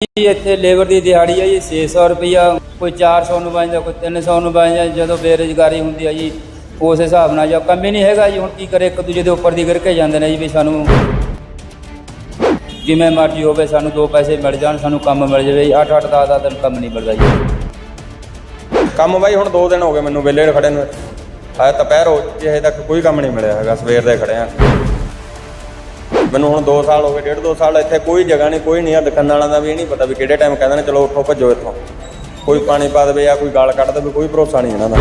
ਜੀ, ਇੱਥੇ ਲੇਬਰ ਦੀ ਦਿਹਾੜੀ ਹੈ ਜੀ 600 ਰੁਪਈਆ, ਕੋਈ 400 ਨੂੰ ਬਣ ਕੋਈ 300 ਨੂੰ ਬਣ ਜਦੋਂ ਬੇਰੁਜ਼ਗਾਰੀ ਹੁੰਦੀ ਹੈ ਜੀ, ਉਸ ਹਿਸਾਬ ਨਾਲ ਜੋ ਕੰਮ ਹੀ ਨਹੀਂ ਹੈਗਾ ਜੀ, ਹੁਣ ਕੀ ਕਰੇ, ਇੱਕ ਦੂਜੇ ਦੇ ਉੱਪਰ ਦੀ ਗਿਰ ਕੇ ਜਾਂਦੇ ਨੇ ਜੀ ਵੀ ਸਾਨੂੰ ਜਿਵੇਂ ਮਰਜ਼ੀ ਹੋਵੇ, ਸਾਨੂੰ ਦੋ ਪੈਸੇ ਮਿਲ ਜਾਣ, ਸਾਨੂੰ ਕੰਮ ਮਿਲ ਜਾਵੇ ਜੀ 8 8 10 10 ਦਿਨ ਕੰਮ ਨਹੀਂ ਮਿਲਦਾ ਜੀ। ਕੰਮ ਬਾਈ, ਹੁਣ 2 ਦਿਨ ਹੋ ਗਏ ਮੈਨੂੰ, ਵਿਹਲੇ ਖੜੇ ਨੂੰ ਆਇਆ ਦੁਪਹਿਰ ਹੋ ਚੁੱਕੀ ਹਜੇ ਤੱਕ ਕੋਈ ਕੰਮ ਨਹੀਂ ਮਿਲਿਆ ਹੈਗਾ, ਸਵੇਰ ਦੇ ਖੜੇ ਆ। ਮੈਨੂੰ ਹੁਣ 2 ਸਾਲ ਹੋ ਗਏ, ਡੇਢ 2 ਸਾਲ ਇੱਥੇ ਕੋਈ ਜਗ੍ਹਾ ਨਹੀਂ, ਕੋਈ ਨਹੀਂ ਆ ਦੁਕਾਨਾਂ ਵਾਲਿਆਂ ਦਾ ਵੀ ਇਹ ਨਹੀਂ ਪਤਾ ਵੀ ਕਿਹੜੇ ਟਾਈਮ ਕਹਿੰਦੇ ਨੇ, ਚਲੋ ਉੱਠੋ, ਭੱਜੋ ਇੱਥੋਂ। ਕੋਈ ਪਾਣੀ ਪਾ ਦੇਵੇ ਜਾਂ ਕੋਈ ਗਾਲ ਕੱਢ ਦੇਵੇ, ਕੋਈ ਭਰੋਸਾ ਨਹੀਂ ਇਹਨਾਂ ਦਾ।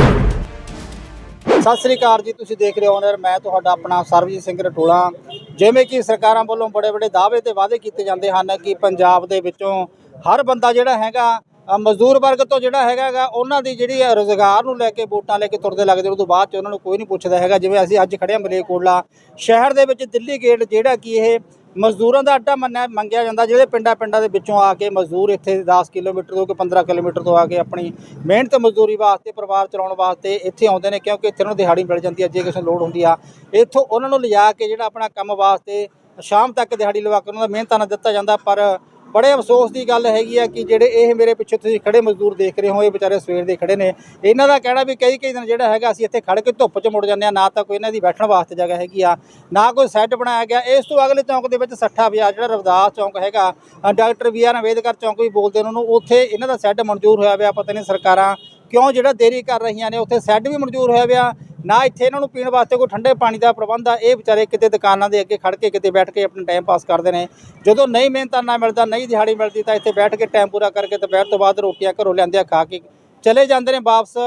ਸਤਿ ਸ੍ਰੀ ਅਕਾਲ ਜੀ, ਤੁਸੀਂ ਦੇਖ ਰਹੇ ਹੋ ਨਰ ਮੈਂ ਤੁਹਾਡਾ ਆਪਣਾ ਸਰਬਜੀਤ ਸਿੰਘ ਰਟੋਲਾ। ਜਿਵੇਂ ਕਿ ਸਰਕਾਰਾਂ ਵੱਲੋਂ ਬੜੇ ਬੜੇ ਦਾਅਵੇ ਤੇ ਵਾਅਦੇ ਕੀਤੇ ਜਾਂਦੇ ਹਨ ਕਿ ਪੰਜਾਬ ਦੇ ਵਿੱਚੋਂ ਹਰ ਬੰਦਾ ਜਿਹੜਾ ਹੈਗਾ ਮਜ਼ਦੂਰ ਵਰਗ ਤੋਂ ਜਿਹੜਾ ਹੈਗਾ ਉਹਨਾਂ ਦੀ ਜਿਹੜੀ ਹੈ ਰੋਜ਼ਗਾਰ ਨੂੰ ਲੈ ਕੇ ਵੋਟਾਂ ਲੈ ਕੇ ਤੁਰਦੇ ਲੱਗਦੇ ਉਹ ਤੋਂ ਬਾਅਦ ਚ ਉਹਨਾਂ ਨੂੰ ਕੋਈ ਨਹੀਂ ਪੁੱਛਦਾ ਹੈਗਾ। ਜਿਵੇਂ ਅਸੀਂ ਅੱਜ ਖੜੇ ਹਾਂ ਮਲੇਕੋਟਲਾ ਸ਼ਹਿਰ ਦੇ ਵਿੱਚ ਦਿੱਲੀ ਗੇਟ ਜਿਹੜਾ ਕਿ ਇਹ ਮਜ਼ਦੂਰਾਂ ਦਾ ਅੱਡਾ ਮੰਨਿਆ, ਮੰਗਿਆ ਜਾਂਦਾ, ਜਿਹੜੇ ਪਿੰਡਾਂ ਪਿੰਡਾਂ ਦੇ ਵਿੱਚੋਂ ਆ ਕੇ ਮਜ਼ਦੂਰ ਇੱਥੇ 10 ਕਿਲੋਮੀਟਰ ਤੋਂ ਕਿ 15 ਕਿਲੋਮੀਟਰ ਤੋਂ ਆ ਕੇ ਆਪਣੀ ਮਿਹਨਤ ਮਜ਼ਦੂਰੀ ਵਾਸਤੇ, ਪਰਿਵਾਰ ਚਲਾਉਣ ਵਾਸਤੇ ਇੱਥੇ ਆਉਂਦੇ ਨੇ, ਕਿਉਂਕਿ ਇੱਥੇ ਉਹਨਾਂ ਨੂੰ ਦਿਹਾੜੀ ਮਿਲ ਜਾਂਦੀ ਹੈ, ਜੇ ਕਿਸੇ ਨੂੰ ਲੋੜ ਹੁੰਦੀ ਆ। ਇੱਥੋਂ ਉਹਨਾਂ ਨੂੰ ਲਿਜਾ ਕੇ ਜਿਹੜਾ ਆਪਣਾ ਕੰਮ ਵਾਸਤੇ ਸ਼ਾਮ ਤੱਕ ਦਿਹਾੜੀ ਲਵਾ ਕੇ ਉਹਨਾਂ ਦਾ ਮਿਹਨਤਾਂ ਨਾਲ ਦਿੱਤਾ ਜਾਂਦਾ, ਪਰ ਬੜੇ ਅਫਸੋਸ ਦੀ ਗੱਲ ਹੈਗੀ ਆ ਕਿ ਜਿਹੜੇ ਇਹ ਮੇਰੇ ਪਿੱਛੇ ਤੁਸੀਂ ਖੜੇ ਮਜ਼ਦੂਰ ਦੇਖ ਰਹੇ ਹੋ, ਇਹ ਵਿਚਾਰੇ ਸਵੇਰ ਦੇ ਖੜੇ ਨੇ। ਇਹਨਾਂ ਦਾ ਕਹਿਣਾ ਵੀ ਕਈ ਕਈ ਦਿਨ ਜਿਹੜਾ ਹੈਗਾ, ਅਸੀਂ ਇੱਥੇ ਖੜ ਕੇ ਧੁੱਪ 'ਚ ਮੁੜ ਜਾਂਦੇ ਆ ਨਾ ਤਾਂ ਕੋਈ ਇਹਨਾਂ ਦੀ ਬੈਠਣ ਵਾਸਤੇ ਜਗ੍ਹਾ ਹੈਗੀ ਆ, ਨਾ ਕੋਈ ਸੈੱਟ ਬਣਾਇਆ ਗਿਆ। ਇਸ ਤੋਂ ਅਗਲੇ ਚੌਂਕ ਦੇ ਵਿੱਚ ਸੱਠਾ ਬਾਜ਼ਾਰ ਜਿਹੜਾ ਰਵਦਾਸ ਚੌਂਕ ਹੈਗਾ ਡਾਕਟਰ ਵੀ ਆਰ ਅੰਬੇਦਕਰ ਚੌਂਕ ਵੀ ਬੋਲਦੇ ਉਹਨਾਂ ਨੂੰ ਉੱਥੇ ਇਹਨਾਂ ਦਾ ਸੈੱਟ ਮਨਜ਼ੂਰ ਹੋਇਆ ਪਿਆ, ਪਤਾ ਨਹੀਂ ਸਰਕਾਰਾਂ ਕਿਉਂ ਜਿਹੜਾ ਦੇਰੀ ਕਰ ਰਹੀਆਂ ਨੇ, ਉੱਥੇ ਸੈੱਟ ਵੀ ਮਨਜ਼ੂਰ ਹੋਇਆ ਪਿਆ। ਨਾ ਇੱਥੇ ਇਹਨਾਂ ਨੂੰ ਪੀਣ ਵਾਸਤੇ ਕੋਈ ਠੰਡੇ ਪਾਣੀ ਦਾ ਪ੍ਰਬੰਧ ਆ। ਇਹ ਵਿਚਾਰੇ ਕਿਤੇ ਦੁਕਾਨਾਂ ਦੇ ਅੱਗੇ ਖੜ ਕੇ ਕਿਤੇ ਬੈਠ ਕੇ ਆਪਣਾ ਟਾਈਮ ਪਾਸ ਕਰਦੇ ਨੇ। ਜਦੋਂ ਨਹੀਂ ਮਿਹਨਤਾਨਾ ਮਿਲਦਾ, ਨਹੀਂ ਦਿਹਾੜੀ ਮਿਲਦੀ ਤਾਂ ਇੱਥੇ ਬੈਠ ਕੇ ਟਾਈਮ ਪੂਰਾ ਕਰਕੇ ਦੁਪਹਿਰ ਤੋਂ ਬਾਅਦ ਰੋਟੀਆਂ ਘਰੋਂ ਲਿਆਂਦੇ ਆ, ਖਾ ਕੇ ਚਲੇ ਜਾਂਦੇ ਨੇ ਵਾਪਸ।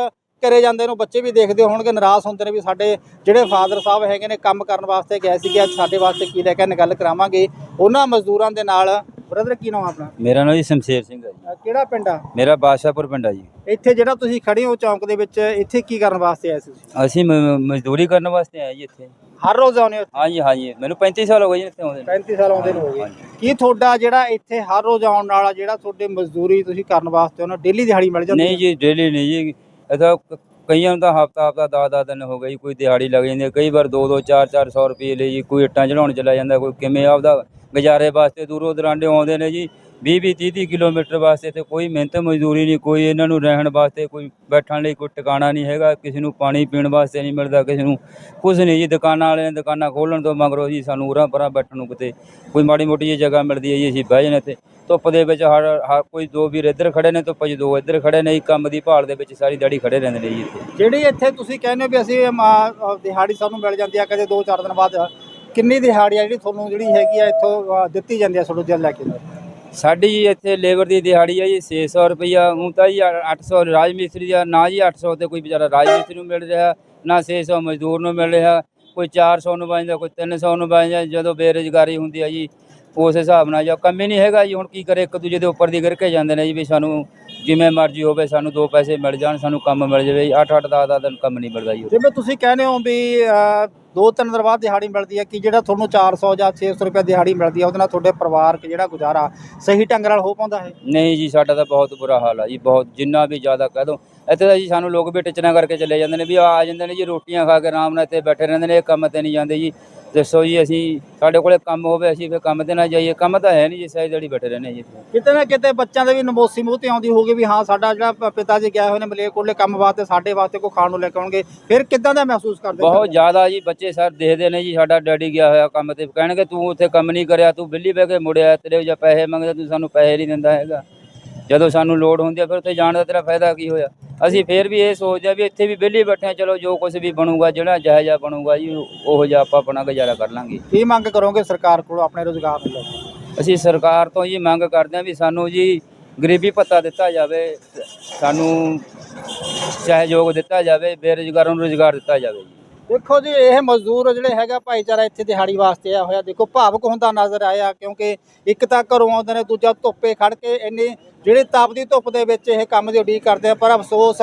ਘਰੇ ਜਾਂਦੇ ਨੂੰ ਬੱਚੇ ਵੀ ਦੇਖਦੇ ਹੋਣਗੇ ਨਾਰਾਜ਼ ਹੁੰਦੇ ਨੇ ਵੀ ਸਾਡੇ ਜਿਹੜੇ ਫਾਦਰ ਸਾਹਿਬ ਹੈਗੇ ਨੇ ਕੰਮ ਕਰਨ ਵਾਸਤੇ ਗਏ ਸੀਗੇ ਅੱਜ ਸਾਡੇ ਵਾਸਤੇ ਕੀ ਲੈ ਕੇ ਆਏ ਗੱਲ ਕਰਾਵਾਂਗੇ। ਉਹਨਾਂ ਮਜ਼ਦੂਰਾਂ ਦੇ ਨਾਲ ਬ੍ਰਦਰ ਕੀ ਨਾਮ ਆਪਣਾ? ਮੇਰਾ ਨਾਮ ਜੀ ਸ਼ਮਸ਼ੇਰ ਸਿੰਘ ਹੈ ਜੀ। ਕਿਹੜਾ ਪਿੰਡ ਆ? ਮੇਰਾ ਬਾਦਸ਼ਾਹਪੁਰ ਪਿੰਡ ਹੈ ਜੀ। ਇੱਥੇ ਜਿਹੜਾ ਤੁਸੀਂ ਖੜੇ ਹੋ ਚੌਂਕ ਦੇ ਵਿੱਚ ਇੱਥੇ ਕੀ ਕਰਨ ਵਾਸਤੇ ਆਏ ਸੀ ਤੁਸੀਂ? ਅਸੀਂ ਮ- ਮਜ਼ਦੂਰੀ ਕਰਨ ਵਾਸਤੇ ਆਏ ਜੀ ਇੱਥੇ। ਹਰ ਰੋਜ਼ ਆਉਂਦੇ ਹੋ ਹਾਂਜੀ ਹਾਂਜੀ। ਮੈਨੂੰ 35 ਸਾਲ ਹੋ ਗਏ ਜੀ ਇੱਥੇ ਆਉਂਦੇ ਨੂੰ। 35 ਸਾਲ ਆਉਂਦੇ ਨੂੰ ਹੋ ਗਏ। ਹਾਂਜੀ। ਕੀ ਤੁਹਾਡਾ ਜਿਹੜਾ ਇੱਥੇ ਹਰ ਰੋਜ਼ ਆਉਣ ਵਾਲਾ ਜਿਹੜਾ ਤੁਹਾਡੇ ਮਜ਼ਦੂਰੀ ਤੁਸੀਂ ਕਰਨ ਵਾਸਤੇ ਉਹਨਾਂ ਡੇਲੀ ਦਿਹਾੜੀ ਮਿਲ ਜਾਂਦੀ ਨਹੀਂ ਜੀ ਡੇਲੀ ਨਹੀਂ ਜੀ। ਇਹਦਾ ਕ- ਕਈਆਂ ਨੂੰ ਤਾਂ ਹਫਤਾ ਹਫਤਾ 10 10 ਦਿਨ ਹੋ ਗਈ ਕੋਈ ਦਿਹਾੜੀ ਲੱਗ ਜਾਂਦੀ ਹੈ, ਕਈ ਵਾਰ 2 2 4 400 ਰੁਪਏ ਲਈ ਜੀ, ਕੋਈ ਇੱਟਾਂ ਚੜਾਉਣ ਚਲਾ ਜਾਂਦਾ, ਕੋਈ ਕਿਵੇਂ ਆਪਦਾ ਗੁਜ਼ਾਰੇ ਵਾਸਤੇ ਦੂਰੋਂ ਦਰਾਂਡੇ ਆਉਂਦੇ ਨੇ ਜੀ 20 20 30 30 ਕਿਲੋਮੀਟਰ ਵਾਸਤੇ ਤੇ ਕੋਈ ਮਿਹਨਤ ਮਜ਼ਦੂਰੀ ਨਹੀਂ ਕੋਈ ਇਹਨਾਂ ਨੂੰ ਰਹਿਣ ਵਾਸਤੇ ਕੋਈ ਬੈਠਣ ਲਈ ਕੋਈ ਟਿਕਾਣਾ ਨਹੀਂ ਹੈਗਾ ਕਿਸੇ ਨੂੰ ਪਾਣੀ ਪੀਣ ਵਾਸਤੇ ਨਹੀਂ ਮਿਲਦਾ ਕਿਸੇ ਨੂੰ ਕੁਝ ਨਹੀਂ ਜੀ ਦੁਕਾਨਾਂ ਵਾਲਿਆਂ ਨੇ ਦੁਕਾਨਾਂ ਖੋਲਣ ਤੋਂ ਮਗਰੋਂ ਜੀ ਸਾਨੂੰ ਉਰਾਂ ਪਰਾਂ ਬੈਠਣ ਨੂੰ ਕਿਤੇ ਕੋਈ ਮਾੜੀ ਮੋਟੀ ਜਿਹੀ ਜਗ੍ਹਾ ਮਿਲਦੀ ਹੈ ਜੀ ਅਸੀਂ ਬਹਿ ਜਾਂਦੇ ਤੇ ਧੁੱਪ ਦੇ ਵਿੱਚ ਹਰ ਹਰ ਕੋਈ ਦੋ ਵੀਰ ਇੱਧਰ ਖੜੇ ਨੇ ਧੁੱਪ 'ਚ ਦੋ ਇੱਧਰ ਖੜੇ ਨੇ ਜੀ ਕੰਮ ਦੀ ਭਾਲ ਦੇ ਵਿੱਚ ਸਾਰੀ ਦਿਹਾੜੀ ਖੜੇ ਰਹਿੰਦੇ ਨੇ ਜੀ ਇੱਥੇ। ਜਿਹੜੀ ਇੱਥੇ ਤੁਸੀਂ ਕਹਿੰਦੇ ਹੋ ਵੀ ਅਸੀਂ ਅਮ, ਅ, ਦਿਹਾੜੀ ਸਾਨੂੰ ਮਿਲ ਜਾਂਦੀ ਆ ਕਦੇ 2-4 ਦਿਨ ਬਾਅਦ ਕਿੰਨੀ ਦਿਹਾੜੀ ਆ ਜਿਹੜੀ ਤੁਹਾਨੂੰ ਜਿਹੜੀ ਹੈਗੀ ਆ ਇੱਥੋਂ ਅ, ਦਿੱਤੀ ਜਾਂਦੀ ਆ ਤੁਹਾਨੂੰ ਦਿਲ ਲੈ ਕੇ? ਸਾਡੀ ਜੀ ਇੱਥੇ ਲੇਬਰ ਦੀ ਦਿਹਾੜੀ ਹੈ ਜੀ 600 ਰੁਪਈਆ। ਹੁਣ ਤਾਂ ਜੀ 800 ਰਾਜ ਮਿਸਤਰੀ ਦਾ, ਨਾ ਜੀ 800 ਤੇ ਕੋਈ ਵਿਚਾਰਾ ਰਾਜ ਮਿਸਤਰੀ ਨੂੰ ਮਿਲ ਰਿਹਾ, ਨਾ 600 ਮਜ਼ਦੂਰ ਨੂੰ ਮਿਲ ਰਿਹਾ, ਕੋਈ 400 ਨੂੰ ਬਣ ਕੋਈ 300 ਨੂੰ ਬਣ ਜਦੋਂ ਬੇਰੁਜ਼ਗਾਰੀ ਹੁੰਦੀ ਹੈ ਜੀ, ਉਸ ਹਿਸਾਬ ਨਾਲ ਜੋ ਕੰਮ ਹੀ ਨਹੀਂ ਹੈਗਾ ਜੀ। ਹੁਣ ਕੀ ਕਰੇ, ਇੱਕ ਦੂਜੇ ਦੇ ਉੱਪਰ ਦੀ ਗਿਰ ਕੇ ਜਾਂਦੇ ਨੇ ਜੀ ਵੀ ਸਾਨੂੰ ਜਿਵੇਂ ਮਰਜ਼ੀ ਹੋਵੇ, ਸਾਨੂੰ ਦੋ ਪੈਸੇ ਮਿਲ ਜਾਣ, ਸਾਨੂੰ ਕੰਮ ਮਿਲ ਜਾਵੇ ਜੀ। 8 8 10 10 ਦਿਨ ਕੰਮ ਨਹੀਂ ਮਿਲਦਾ ਜੀ। ਜਿਵੇਂ ਤੁਸੀਂ ਕਹਿੰਦੇ ਹੋ ਵੀ ਦੋ ਤਿੰਨ ਦਿਨ ਬਾਅਦ ਦਿਹਾੜੀ ਮਿਲਦੀ ਹੈ ਕਿ ਜਿਹੜਾ ਤੁਹਾਨੂੰ 400 ਜਾਂ 600 ਰੁਪਏ ਦਿਹਾੜੀ ਮਿਲਦੀ ਹੈ, ਉਹਦੇ ਨਾਲ ਤੁਹਾਡੇ ਪਰਿਵਾਰਕ ਜਿਹੜਾ ਗੁਜ਼ਾਰਾ ਸਹੀ ਢੰਗ ਨਾਲ ਹੋ ਪਾਉਂਦਾ ਹੈ? ਨਹੀਂ ਜੀ, ਸਾਡਾ ਤਾਂ ਬਹੁਤ ਬੁਰਾ ਹਾਲ ਆ ਜੀ, ਬਹੁਤ, ਜਿੰਨਾ ਵੀ ਜ਼ਿਆਦਾ ਕਹਿ ਦੋ। ਇੱਥੇ ਤਾਂ ਜੀ ਸਾਨੂੰ ਲੋਕ ਵੀ ਟਿਚਣਾ ਕਰਕੇ ਚਲੇ ਜਾਂਦੇ ਨੇ ਵੀ ਆ ਜਾਂਦੇ ਨੇ ਜੀ, ਰੋਟੀਆਂ ਖਾ ਕੇ ਆਰਾਮ ਨਾਲ ਇੱਥੇ ਬੈਠੇ ਰਹਿੰਦੇ ਨੇ, ਇਹ ਕੰਮ ਤੇ ਨਹੀਂ ਜਾਂਦੇ ਜੀ। ਦੱਸੋ ਜੀ ਅਸੀਂ ਸਾਡੇ ਕੋਲੇ ਕੰਮ ਹੋਵੇ ਅਸੀਂ ਫਿਰ ਕੰਮ ਤੇ ਨਾ ਜਾਈਏ। ਕੰਮ ਤਾਂ ਹੈ ਨਹੀਂ ਜੀ ਸਾਰੀ ਦਿਹਾੜੀ ਬੈਠੇ ਰਹਿੰਦੇ ਜੀ ਕਿਤੇ ਨਾ ਕਿਤੇ ਬੱਚਿਆਂ ਦੇ ਵੀ ਨਮੋਸੀ ਮੂੰਹ ਤੇ ਆਉਂਦੀ ਹੋਊਗੀ ਵੀ ਹਾਂ ਸਾਡਾ ਜਿਹੜਾ ਪਿਤਾ ਜੀ ਗਿਆ ਹੋਏ ਨੇ ਮਲੇਰਕੋਟਲੇ ਕੰਮ ਵਾਸਤੇ ਸਾਡੇ ਵਾਸਤੇ ਕੋਈ ਖਾਣ ਨੂੰ ਲੈ ਕੇ ਆਉਣਗੇ। ਫਿਰ ਕਿੱਦਾਂ ਦਾ ਮਹਿਸੂਸ ਕਰਦੇ? ਬਹੁਤ ਜ਼ਿਆਦਾ ਜੀ ਬੱਚੇ ਸਰ ਦੇਖਦੇ ਨੇ ਜੀ ਸਾਡਾ ਡੈਡੀ ਗਿਆ ਹੋਇਆ ਕੰਮ ਤੇ। ਕਹਿਣਗੇ ਤੂੰ ਉੱਥੇ ਕੰਮ ਨਹੀਂ ਕਰਿਆ ਤੂੰ ਬਿੱਲੀ ਬਹਿ ਕੇ ਮੁੜਿਆ ਤੇਰੇ ਜਾਂ ਪੈਸੇ ਮੰਗਦੇ ਤੂੰ ਸਾਨੂੰ ਪੈਸੇ ਨਹੀਂ ਦਿੰਦਾ ਹੈਗਾ। ਜਦੋਂ ਸਾਨੂੰ ਲੋੜ ਹੁੰਦੀ ਆ ਫਿਰ ਉੱਥੇ ਜਾਣ ਦਾ ਤੇਰਾ ਫਾਇਦਾ ਕੀ ਹੋਇਆ? ਅਸੀਂ ਫੇਰ ਵੀ ਇਹ ਸੋਚਦੇ ਆ ਵੀ ਇੱਥੇ ਵੀ ਵਿਹਲੀ ਬੈਠੇ ਆ ਚਲੋ ਜੋ ਕੁਝ ਵੀ ਬਣੂਗਾ ਜਿਹੜਾ ਜਿਹੋ ਜਿਹਾ ਬਣੂਗਾ ਜੀ ਉਹੋ ਜਿਹਾ ਆਪਾਂ ਆਪਣਾ ਗੁਜ਼ਾਰਾ ਕਰ ਲਾਂਗੇ। ਕੀ ਮੰਗ ਕਰੋਗੇ ਸਰਕਾਰ ਕੋਲੋਂ ਆਪਣੇ ਰੋਜ਼ਗਾਰ ਨੂੰ ਲੈ ਕੇ? ਅਸੀਂ ਸਰਕਾਰ ਤੋਂ ਜੀ ਮੰਗ ਕਰਦੇ ਹਾਂ ਵੀ ਸਾਨੂੰ ਜੀ ਗਰੀਬੀ ਭੱਤਾ ਦਿੱਤਾ ਜਾਵੇ ਸਾਨੂੰ ਸਹਿਯੋਗ ਦਿੱਤਾ ਜਾਵੇ ਬੇਰੁਜ਼ਗਾਰਾਂ ਨੂੰ ਰੁਜ਼ਗਾਰ ਦਿੱਤਾ ਜਾਵੇ ਜੀ। ਦੇਖੋ ਜੀ ਇਹ ਮਜ਼ਦੂਰ ਜਿਹੜੇ ਹੈਗਾ ਭਾਈਚਾਰਾ ਇੱਥੇ ਦਿਹਾੜੀ ਵਾਸਤੇ ਆਇਆ ਹੋਇਆ। ਦੇਖੋ ਭਾਵਕ ਹੁੰਦਾ ਨਜ਼ਰ ਆਇਆ ਕਿਉਂਕਿ ਇੱਕ ਤਾਂ ਘਰੋਂ ਆਉਂਦੇ ਨੇ ਦੂਜਾ ਧੁੱਪੇ ਖੜ ਕੇ ਇੰਨੀ ਜਿਹੜੀ ਤਪਦੀ ਧੁੱਪ ਦੇ ਵਿੱਚ ਇਹ ਕੰਮ ਦੀ ਉਡੀਕ ਕਰਦੇ ਆ। ਪਰ ਅਫਸੋਸ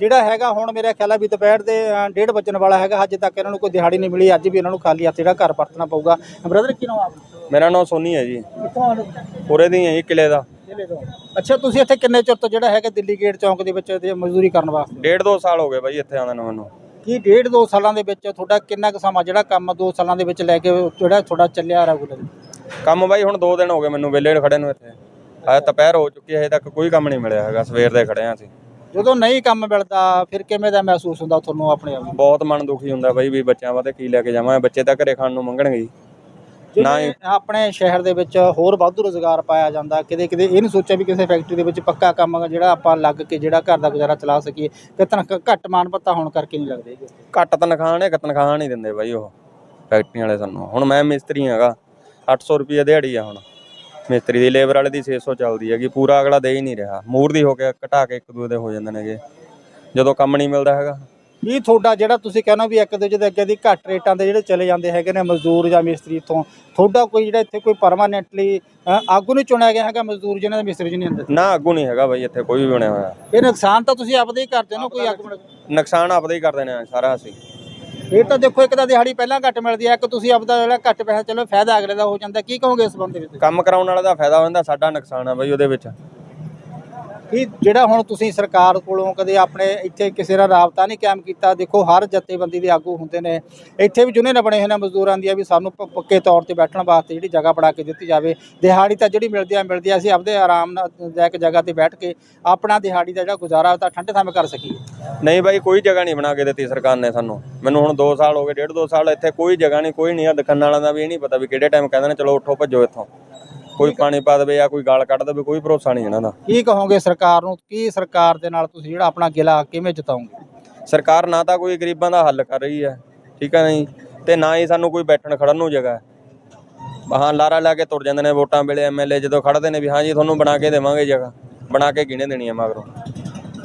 ਜਿਹੜਾ ਹੈਗਾ ਹੁਣ ਮੇਰਾ ਖਿਆਲ ਹੈ ਵੀ ਦੁਪਹਿਰ ਦੇ ਅ, ਡੇਢ ਵੱਜਣ ਵਾਲਾ ਹੈਗਾ। ਹਜੇ ਤੱਕ ਇਹਨਾਂ ਨੂੰ ਕੋਈ ਦਿਹਾੜੀ ਨਹੀਂ ਮਿਲੀ ਅੱਜ ਵੀ ਇਹਨਾਂ ਨੂੰ ਖਾਲੀ ਹੱਥ ਜਿਹੜਾ ਘਰ ਪਰਤਣਾ ਪਊਗਾ। ਬ੍ਰਦਰ ਕੀ ਨਾਮ ਆਪ ਮੇਰਾ ਨਾਮ ਸੋਨੀ ਹੈ ਜੀ। ਉਰੇ ਦੀ ਹੈ ਜੀ ਕਿਲੇ ਦਾ। ਅੱਛਾ ਤੁਸੀਂ ਇੱਥੇ ਕਿੰਨੇ ਚਿਰ ਤੋਂ ਜਿਹੜਾ ਹੈਗਾ ਦਿੱਲੀ ਗੇਟ ਚੌਂਕ ਦੇ ਵਿੱਚ ਮਜ਼ਦੂਰੀ ਕਰਨ ਵਾਸਤੇ? ਡੇਢ ਦੋ ਸਾਲ ਹੋ ਗਏ ਬਾਈ ਇੱਥੇ ਆਉਂਦੇ ਨੂੰ ਮੈਨੂੰ। ਕੀ ਡੇਢ ਦੋ ਸਾਲਾਂ ਦੇ ਵਿੱਚ ਤੁਹਾਡਾ ਕਿੰਨਾ ਕੁ ਸਮਾਂ ਜਿਹੜਾ ਕੰਮ ਦੋ ਸਾਲਾਂ ਦੇ ਵਿੱਚ ਲੈ ਕੇ ਜਿਹੜਾ ਤੁਹਾਡਾ ਚੱਲਿਆ ਰੈਗੂਲਰ? ਕੰਮ ਬਾਈ ਹੁਣ 2 ਦਿਨ ਹੋ ਗਏ ਮੈਨੂੰ ਵਿਹਲੇ ਖੜੇ ਨੂੰ ਇੱਥੇ। ਆਇਆ ਦੁਪਹਿਰ ਹੋ ਚੁੱਕੀ ਹੈ ਹਜੇ ਤੱਕ ਕੋਈ ਕੰਮ ਨਹੀਂ ਮਿਲਿਆ ਹੈਗਾ ਸਵੇਰ ਦੇ ਖੜੇ ਆ ਅਸੀਂ। ਜਦੋਂ ਨਹੀਂ ਕੰਮ ਮਿਲਦਾ ਫਿਰ ਕਿਵੇਂ ਦਾ ਮਹਿਸੂਸ ਹੁੰਦਾ ਤੁਹਾਨੂੰ ਆਪਣੇ ਆਪ ਨੂੰ? ਬਹੁਤ ਮਨ ਦੁਖੀ ਹੁੰਦਾ ਬਾਈ ਵੀ ਬੱਚਿਆਂ ਵਾਸਤੇ ਕੀ ਲੈ ਕੇ ਜਾਵਾਂ ਬੱਚੇ ਤਾਂ ਘਰੇ ਖਾਣ ਨੂੰ ਮੰਗਣਗੇ ਨਾ ਹੀ- ਆਪਣੇ ਸ਼ਹਿਰ ਦੇ ਵਿੱਚ ਹੋਰ ਵਾਧੂ ਰੋਜ਼ਗਾਰ ਪਾਇਆ ਜਾਂਦਾ ਕਿਤੇ ਕਿਤੇ ਇਹ ਨਹੀਂ ਸੋਚਿਆ ਵੀ ਕਿਸੇ ਫੈਕਟਰੀ ਦੇ ਵਿੱਚ ਪੱਕਾ ਕੰਮ ਜਿਹੜਾ ਆਪਾਂ ਲੱਗ ਕੇ ਜਿਹੜਾ ਘਰ ਦਾ ਗੁਜ਼ਾਰਾ ਚਲਾ ਸਕੀਏ ਤੇ ਤਨਖਾਹ ਘੱਟ ਮਾਨ ਪੱਤਾ ਹੋਣ ਕਰਕੇ ਨਹੀਂ ਲੱਗਦੇ ਘੱਟ ਤਨਖਾਹ ਨੇ ਤਨਖਾਹ ਨਹੀਂ ਦਿੰਦੇ ਬਾਈ ਉਹ ਫੈਕਟਰੀਆਂ ਵਾਲੇ ਸਾਨੂੰ। ਹੁਣ ਮੈਂ ਮਿਸਤਰੀ ਹੈਗਾ 800 ਰੁਪਏ ਦਿਹਾੜੀ ਆ ਹੁਣ। ਮਿਸਤਰੀ ਦੀ ਲੇਬਰ ਵਾਲੇ ਦੀ 600 ਚੱਲਦੀ ਹੈਗੀ ਪੂਰਾ ਅਗਲਾ ਦੇ ਹੀ ਨਹੀਂ ਰਿਹਾ। ਮੂਰ ਦੀ ਹੋ ਕੇ ਘਟਾ ਕੇ ਇੱਕ ਦੂਜੇ ਦੇ ਹੋ ਜਾਂਦੇ ਨੇਗੇ। ਜਦੋਂ ਕੰਮ ਨਹੀਂ ਮਿਲਦਾ ਹੈਗਾ ਇਹ ਤੁਹਾਡਾ ਜਿਹੜਾ ਤੁਸੀਂ ਕਹਿੰਦੇ ਵੀ ਇੱਕ ਦੂਜੇ ਦੇ ਅੱਗੇ ਦੀ ਘੱਟ ਰੇਟਾਂ ਦੇ ਜਿਹੜੇ ਚਲੇ ਜਾਂਦੇ ਹੈਗੇ ਨੇ ਮਜ਼ਦੂਰ ਜਾਂ ਮਿਸਤਰੀ ਤੋਂ ਤੁਹਾਡਾ ਕੋਈ ਜਿਹੜਾ ਇੱਥੇ ਕੋਈ ਪਰਮਾਨੈਂਟਲੀ ਆਗੂ ਨਹੀਂ ਚੁਣਿਆ ਗਿਆ ਹੈਗਾ ਮਜ਼ਦੂਰ ਜਿਹਨਾਂ ਦੇ ਮਿਸਤਰੀ ਜੀ ਨਹੀਂ ਹੁੰਦੇ ਨਾ ਆਗੂ ਨਹੀਂ ਹੈਗਾ ਬਾਈ ਇੱਥੇ ਕੋਈ ਵੀ ਬਣਿਆ ਹੋਇਆ। ਇਹ ਨੁਕਸਾਨ ਤਾਂ ਤੁਸੀਂ ਆਪਦੇ ਹੀ ਕਰਦੇ ਹੋ ਨਾ ਕੋਈ ਆਗੂ ਨੁਕਸਾਨ ਆਪਦਾ ਹੀ ਕਰਦੇ ਨੇ ਸਾਰਾ ਅਸੀਂ। ਇਹ ਤਾਂ ਦੇਖੋ ਇੱਕ ਤਾਂ ਦਿਹਾੜੀ ਪਹਿਲਾਂ ਘੱਟ ਮਿਲਦੀ ਹੈ ਇੱਕ ਤੁਸੀਂ ਆਪਦਾ ਜਿਹੜਾ ਘੱਟ ਪੈਸਾ ਚਲੋ ਫਾਇਦਾ ਅਗਲੇ ਦਾ ਹੋ ਜਾਂਦਾ ਕੀ ਕਹੋਗੇ ਇਸ ਬੰਦੇ ਵਿੱਚ? ਕੰਮ ਕਰਾਉਣ ਵਾਲੇ ਦਾ ਫਾਇਦਾ ਹੋ ਜਾਂਦਾ ਸਾਡਾ ਨੁਕਸਾਨ ਆ ਬਾਈ ਉਹਦੇ ਵਿੱਚ। ਕਿ ਜਿਹੜਾ ਹੁਣ ਤੁਸੀਂ ਸਰਕਾਰ ਕੋਲੋਂ ਕਦੇ ਆਪਣੇ ਇੱਥੇ ਕਿਸੇ ਨਾਲ ਰਾਬਤਾ ਨਹੀਂ ਕਾਇਮ ਕੀਤਾ? ਦੇਖੋ, ਹਰ ਜਥੇਬੰਦੀ ਦੇ ਆਗੂ ਹੁੰਦੇ ਨੇ। ਇੱਥੇ ਵੀ ਜੁਨੇ ਨਾ ਬਣੇ ਹੋਏ ਨੇ ਮਜ਼ਦੂਰਾਂ ਦੀਆਂ ਵੀ ਸਾਨੂੰ ਪੱਕੇ ਤੌਰ ਤੇ ਬੈਠਣ ਵਾਸਤੇ ਜਿਹੜੀ ਜਗ੍ਹਾ ਬਣਾ ਕੇ ਦਿੱਤੀ ਜਾਵੇ। ਦਿਹਾੜੀ ਤਾਂ ਜਿਹੜੀ ਮਿਲਦੀ ਆ ਮਿਲਦੀ ਆ। ਅਸੀਂ ਆਪਦੇ ਆਰਾਮ ਨਾਲ ਜਾ ਕੇ ਜਗ੍ਹਾ ਤੇ ਬੈਠ ਕੇ ਆਪਣਾ ਦਿਹਾੜੀ ਦਾ ਜਿਹੜਾ ਗੁਜ਼ਾਰਾ ਤਾਂ ਠੰਡੇ ਥਾਂ ਕਰ ਸਕੀਏ। ਨਹੀਂ ਬਾਈ, ਕੋਈ ਜਗ੍ਹਾ ਨਹੀਂ ਬਣਾ ਕੇ ਦਿੱਤੀ ਸਰਕਾਰ ਨੇ ਸਾਨੂੰ। ਮੈਨੂੰ ਹੁਣ 2 ਸਾਲ ਹੋ ਗਏ, ਡੇਢ 2 ਸਾਲ ਇੱਥੇ ਕੋਈ ਜਗ੍ਹਾ ਨਹੀਂ, ਕੋਈ ਨਹੀਂ ਆ। ਦੁਕਾਨਾਂ ਵਾਲਿਆਂ ਦਾ ਵੀ ਇਹ ਨਹੀਂ ਪਤਾ ਵੀ ਕਿਹੜੇ ਟਾਈਮ ਕਹਿੰਦੇ ਨੇ, ਚਲੋ ਉੱਠੋ, ਭੱਜੋ ਇੱਥੋਂ। ਕੋਈ ਪਾਣੀ ਪਾ ਦੇਵੇ ਜਾਂ ਕੋਈ ਗਾਲ ਕੱਢ ਦੇਵੇ ਕੋਈ ਭਰੋਸਾ ਨਹੀਂ ਇਹਨਾਂ ਦਾ। ਕੀ ਕਹੋਗੇ ਸਰਕਾਰ ਨੂੰ? ਕੀ ਸਰਕਾਰ ਦੇ ਨਾਲ ਤੁਸੀਂ ਜਿਹੜਾ ਆਪਣਾ ਗਿਲਾ ਕਿਵੇਂ ਜਿਤਾਓਗੇ? ਸਰਕਾਰ ਨਾ ਤਾਂ ਕੋਈ ਗਰੀਬਾਂ ਦਾ ਹੱਲ ਕਰ ਰਹੀ ਹੈ ਠੀਕ ਹੈ ਨਹੀਂ? ਤੇ ਨਾ ਹੀ ਸਾਨੂੰ ਕੋਈ ਬੈਠਣ ਖੜਨ ਨੂੰ ਜਗ੍ਹਾ ਹੈ। ਹਾਂ ਲਾਰਾ ਲਾ ਕੇ ਤੁਰ ਜਾਂਦੇ ਨੇ ਵੋਟਾਂ ਵੇਲੇ ਐਮਐਲਏ ਜਦੋਂ ਖੜਦੇ ਨੇ ਵੀ ਹਾਂ ਜੀ ਤੁਹਾਨੂੰ ਬਣਾ ਕੇ ਦੇਵਾਂਗੇ ਜਗ੍ਹਾ ਬਣਾ ਕੇ ਗਿਣੇ ਦੇਣੀ ਹੈ ਮਗਰੋਂ।